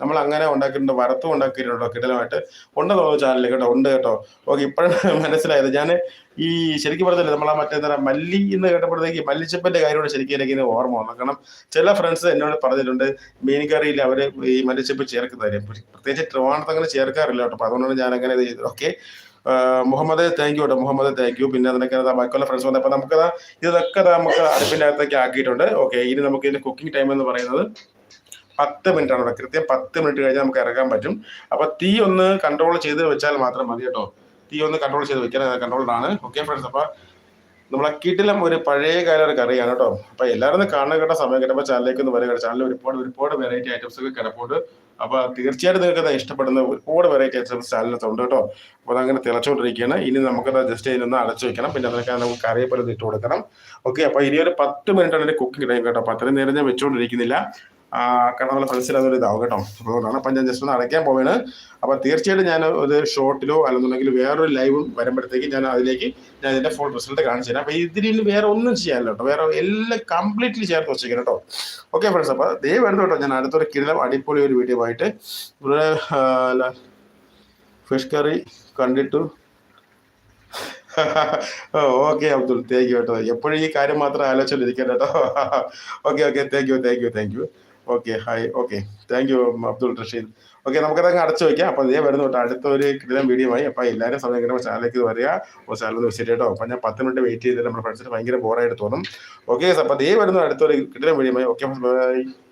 നമ്മൾ അങ്ങനെ ഉണ്ടാക്കിയിട്ടുണ്ട് വറുത്തും ഉണ്ടാക്കിയിട്ടുണ്ടോ കിടലമായിട്ട്. തോന്നുന്നു ചാനലിൽ കേട്ടോ ഉണ്ട് കേട്ടോ. ഓക്കെ ഇപ്പോഴാണ് മനസ്സിലായത്. ഞാൻ ഈ ശരിക്കും പറഞ്ഞില്ല നമ്മളാ മറ്റേ തരം മല്ലി എന്ന് കേട്ടപ്പോഴത്തേക്ക് മല്ലിച്ചപ്പന്റെ കാര്യമാണ് ശരിക്കും എനിക്ക് ഓർമ്മ വന്നു കാരണം ചില ഫ്രണ്ട്സ് എന്നോട് പറഞ്ഞിട്ടുണ്ട് മീൻ കറിയിൽ അവർ ഈ മല്ലിച്ചപ്പ് ചേർക്കുന്നതായിരിക്കും. പ്രത്യേകിച്ച് ട്രിവാണത്ത് അങ്ങനെ ചേർക്കാറില്ല കേട്ടോ. അപ്പൊ അതുകൊണ്ടാണ് ഞാൻ അങ്ങനെ ഓക്കെ മുഹമ്മദ് താങ്ക് യു കേട്ടോ മുഹമ്മദ് താങ്ക് യു പിന്നെ അതിനൊക്കെ ബാക്കിയുള്ള ഫ്രണ്ട്സ് വന്നപ്പോൾ നമുക്ക് ഇതൊക്കെ നമുക്ക് അടുപ്പിന്റെ അകത്തേക്ക് ആക്കിയിട്ടുണ്ട്. ഓക്കെ ഇനി നമുക്ക് ഇതിന്റെ കുക്കിംഗ് ടൈം എന്ന് പറയുന്നത് പത്ത് മിനിറ്റ് ആണ് കൃത്യം പത്ത് മിനിറ്റ് കഴിഞ്ഞാൽ നമുക്ക് ഇറക്കാൻ പറ്റും. അപ്പൊ തീ ഒന്ന് കൺട്രോൾ ചെയ്ത് വെച്ചാൽ മാത്രം മതി കേട്ടോ. തീ ഒന്ന് കൺട്രോൾ ചെയ്ത് വെക്കാൻ കൺട്രോൾഡാണ് ഓക്കെ ഫ്രണ്ട്സ് അപ്പൊ നമ്മളെ കിട്ടിലും ഒരു പഴയ കാല ഒരു കറിയാണ് കേട്ടോ. അപ്പൊ എല്ലാവരും കാണുന്ന കേട്ട സമയം. കിട്ടുമ്പോൾ ചാനലിലേക്ക് ഒന്ന് വരിക. ചാനലിൽ ഒരുപാട് ഒരുപാട് വെറൈറ്റി ഐറ്റംസ് ഒക്കെ കിടപ്പുണ്ട്. അപ്പൊ തീർച്ചയായിട്ടും നിങ്ങൾക്ക് ഇഷ്ടപ്പെടുന്ന ഒരുപാട് വെറൈറ്റി ഐറ്റംസ് സ്റ്റാലിനകത്ത് ഉണ്ട് കേട്ടോ. അപ്പോൾ അതങ്ങനെ തിളച്ചുകൊണ്ടിരിക്കുകയാണ്. ഇനി നമുക്കത് ജസ്റ്റ് ഇതിനൊന്ന് അടച്ചു വെക്കണം. പിന്നെ അതിനൊക്കെ നമുക്ക് കറിയപ്പോലെ ഇട്ട് കൊടുക്കണം. ഓക്കെ അപ്പൊ ഇനി ഒരു പത്ത് മിനിറ്റ് ആണ് കുക്കിംഗ് ടൈം കേട്ടോ. അപ്പൊ അത്രയും നേരം ഞാൻ വെച്ചുകൊണ്ടിരിക്കുന്നില്ല കാരണം നമ്മൾ ഫ്രണ്ട്സിൽ അതൊരു ഇതാവും കേട്ടോ. അതുകൊണ്ടാണ് അപ്പം ഞാൻ ജസ്റ്റ് ഒന്ന് അടയ്ക്കാൻ പോവാണ്. അപ്പോൾ തീർച്ചയായിട്ടും ഞാൻ ഒരു ഷോർട്ടിലോ അല്ലെന്നുണ്ടെങ്കിൽ വേറൊരു ലൈവും വരുമ്പോഴത്തേക്ക് ഞാൻ അതിലേക്ക് ഞാൻ ഇതിന്റെ ഫുൾ റിസൾട്ട് കാണിച്ചു തരാം. അപ്പോൾ ഇതിൽ വേറെ ഒന്നും ചെയ്യാനില്ല കേട്ടോ. വേറെ എല്ലാം കംപ്ലീറ്റ്ലി ചേർത്ത് വെച്ചേക്കണം കേട്ടോ. ഓക്കെ ഫ്രണ്ട്സ് അപ്പോൾ ദേ വരുന്നു കേട്ടോ. ഞാൻ അടുത്തൊരു കിടലം അടിപൊളി ഒരു വീഡിയോ ആയിട്ട്. ഇവിടെ ഫിഷ് കറി കണ്ടിട്ടു. ഓക്കെ അബ്ദുൾ താങ്ക് യു കേട്ടോ. എപ്പോഴും ഈ കാര്യം മാത്രം ആലോചിച്ചോണ്ടിരിക്കട്ടോ കേട്ടോ. Okay okay thank you thank you thank you okay hi okay thank you Abdul Rasheed okay നമുക്കതങ്ങ് അടച്ചു വയ്ക്കാം അപ്പോൾ ഇതേ വരുന്നു കേട്ടോ അടുത്ത ഒരു കിടലം വീഡിയോ ആയി. അപ്പോൾ എല്ലാവരും സമയം കിട്ടുമ്പോൾ ചാനലിലേക്ക് വരിക. ഓ ചാനൽ വിസിറ്റ് കേട്ടോ അപ്പോൾ ഞാൻ പത്ത് മിനിറ്റ് വെയിറ്റ് ചെയ്തിട്ട് നമ്മുടെ ഫ്രണ്ട്സിന് ഭയങ്കര ബോറായിട്ട് തോന്നും. ഓക്കെ അപ്പോൾ ഇതേ വരുന്നു അടുത്തൊരു കിടലം വീഡിയോ ആയി. Okay bye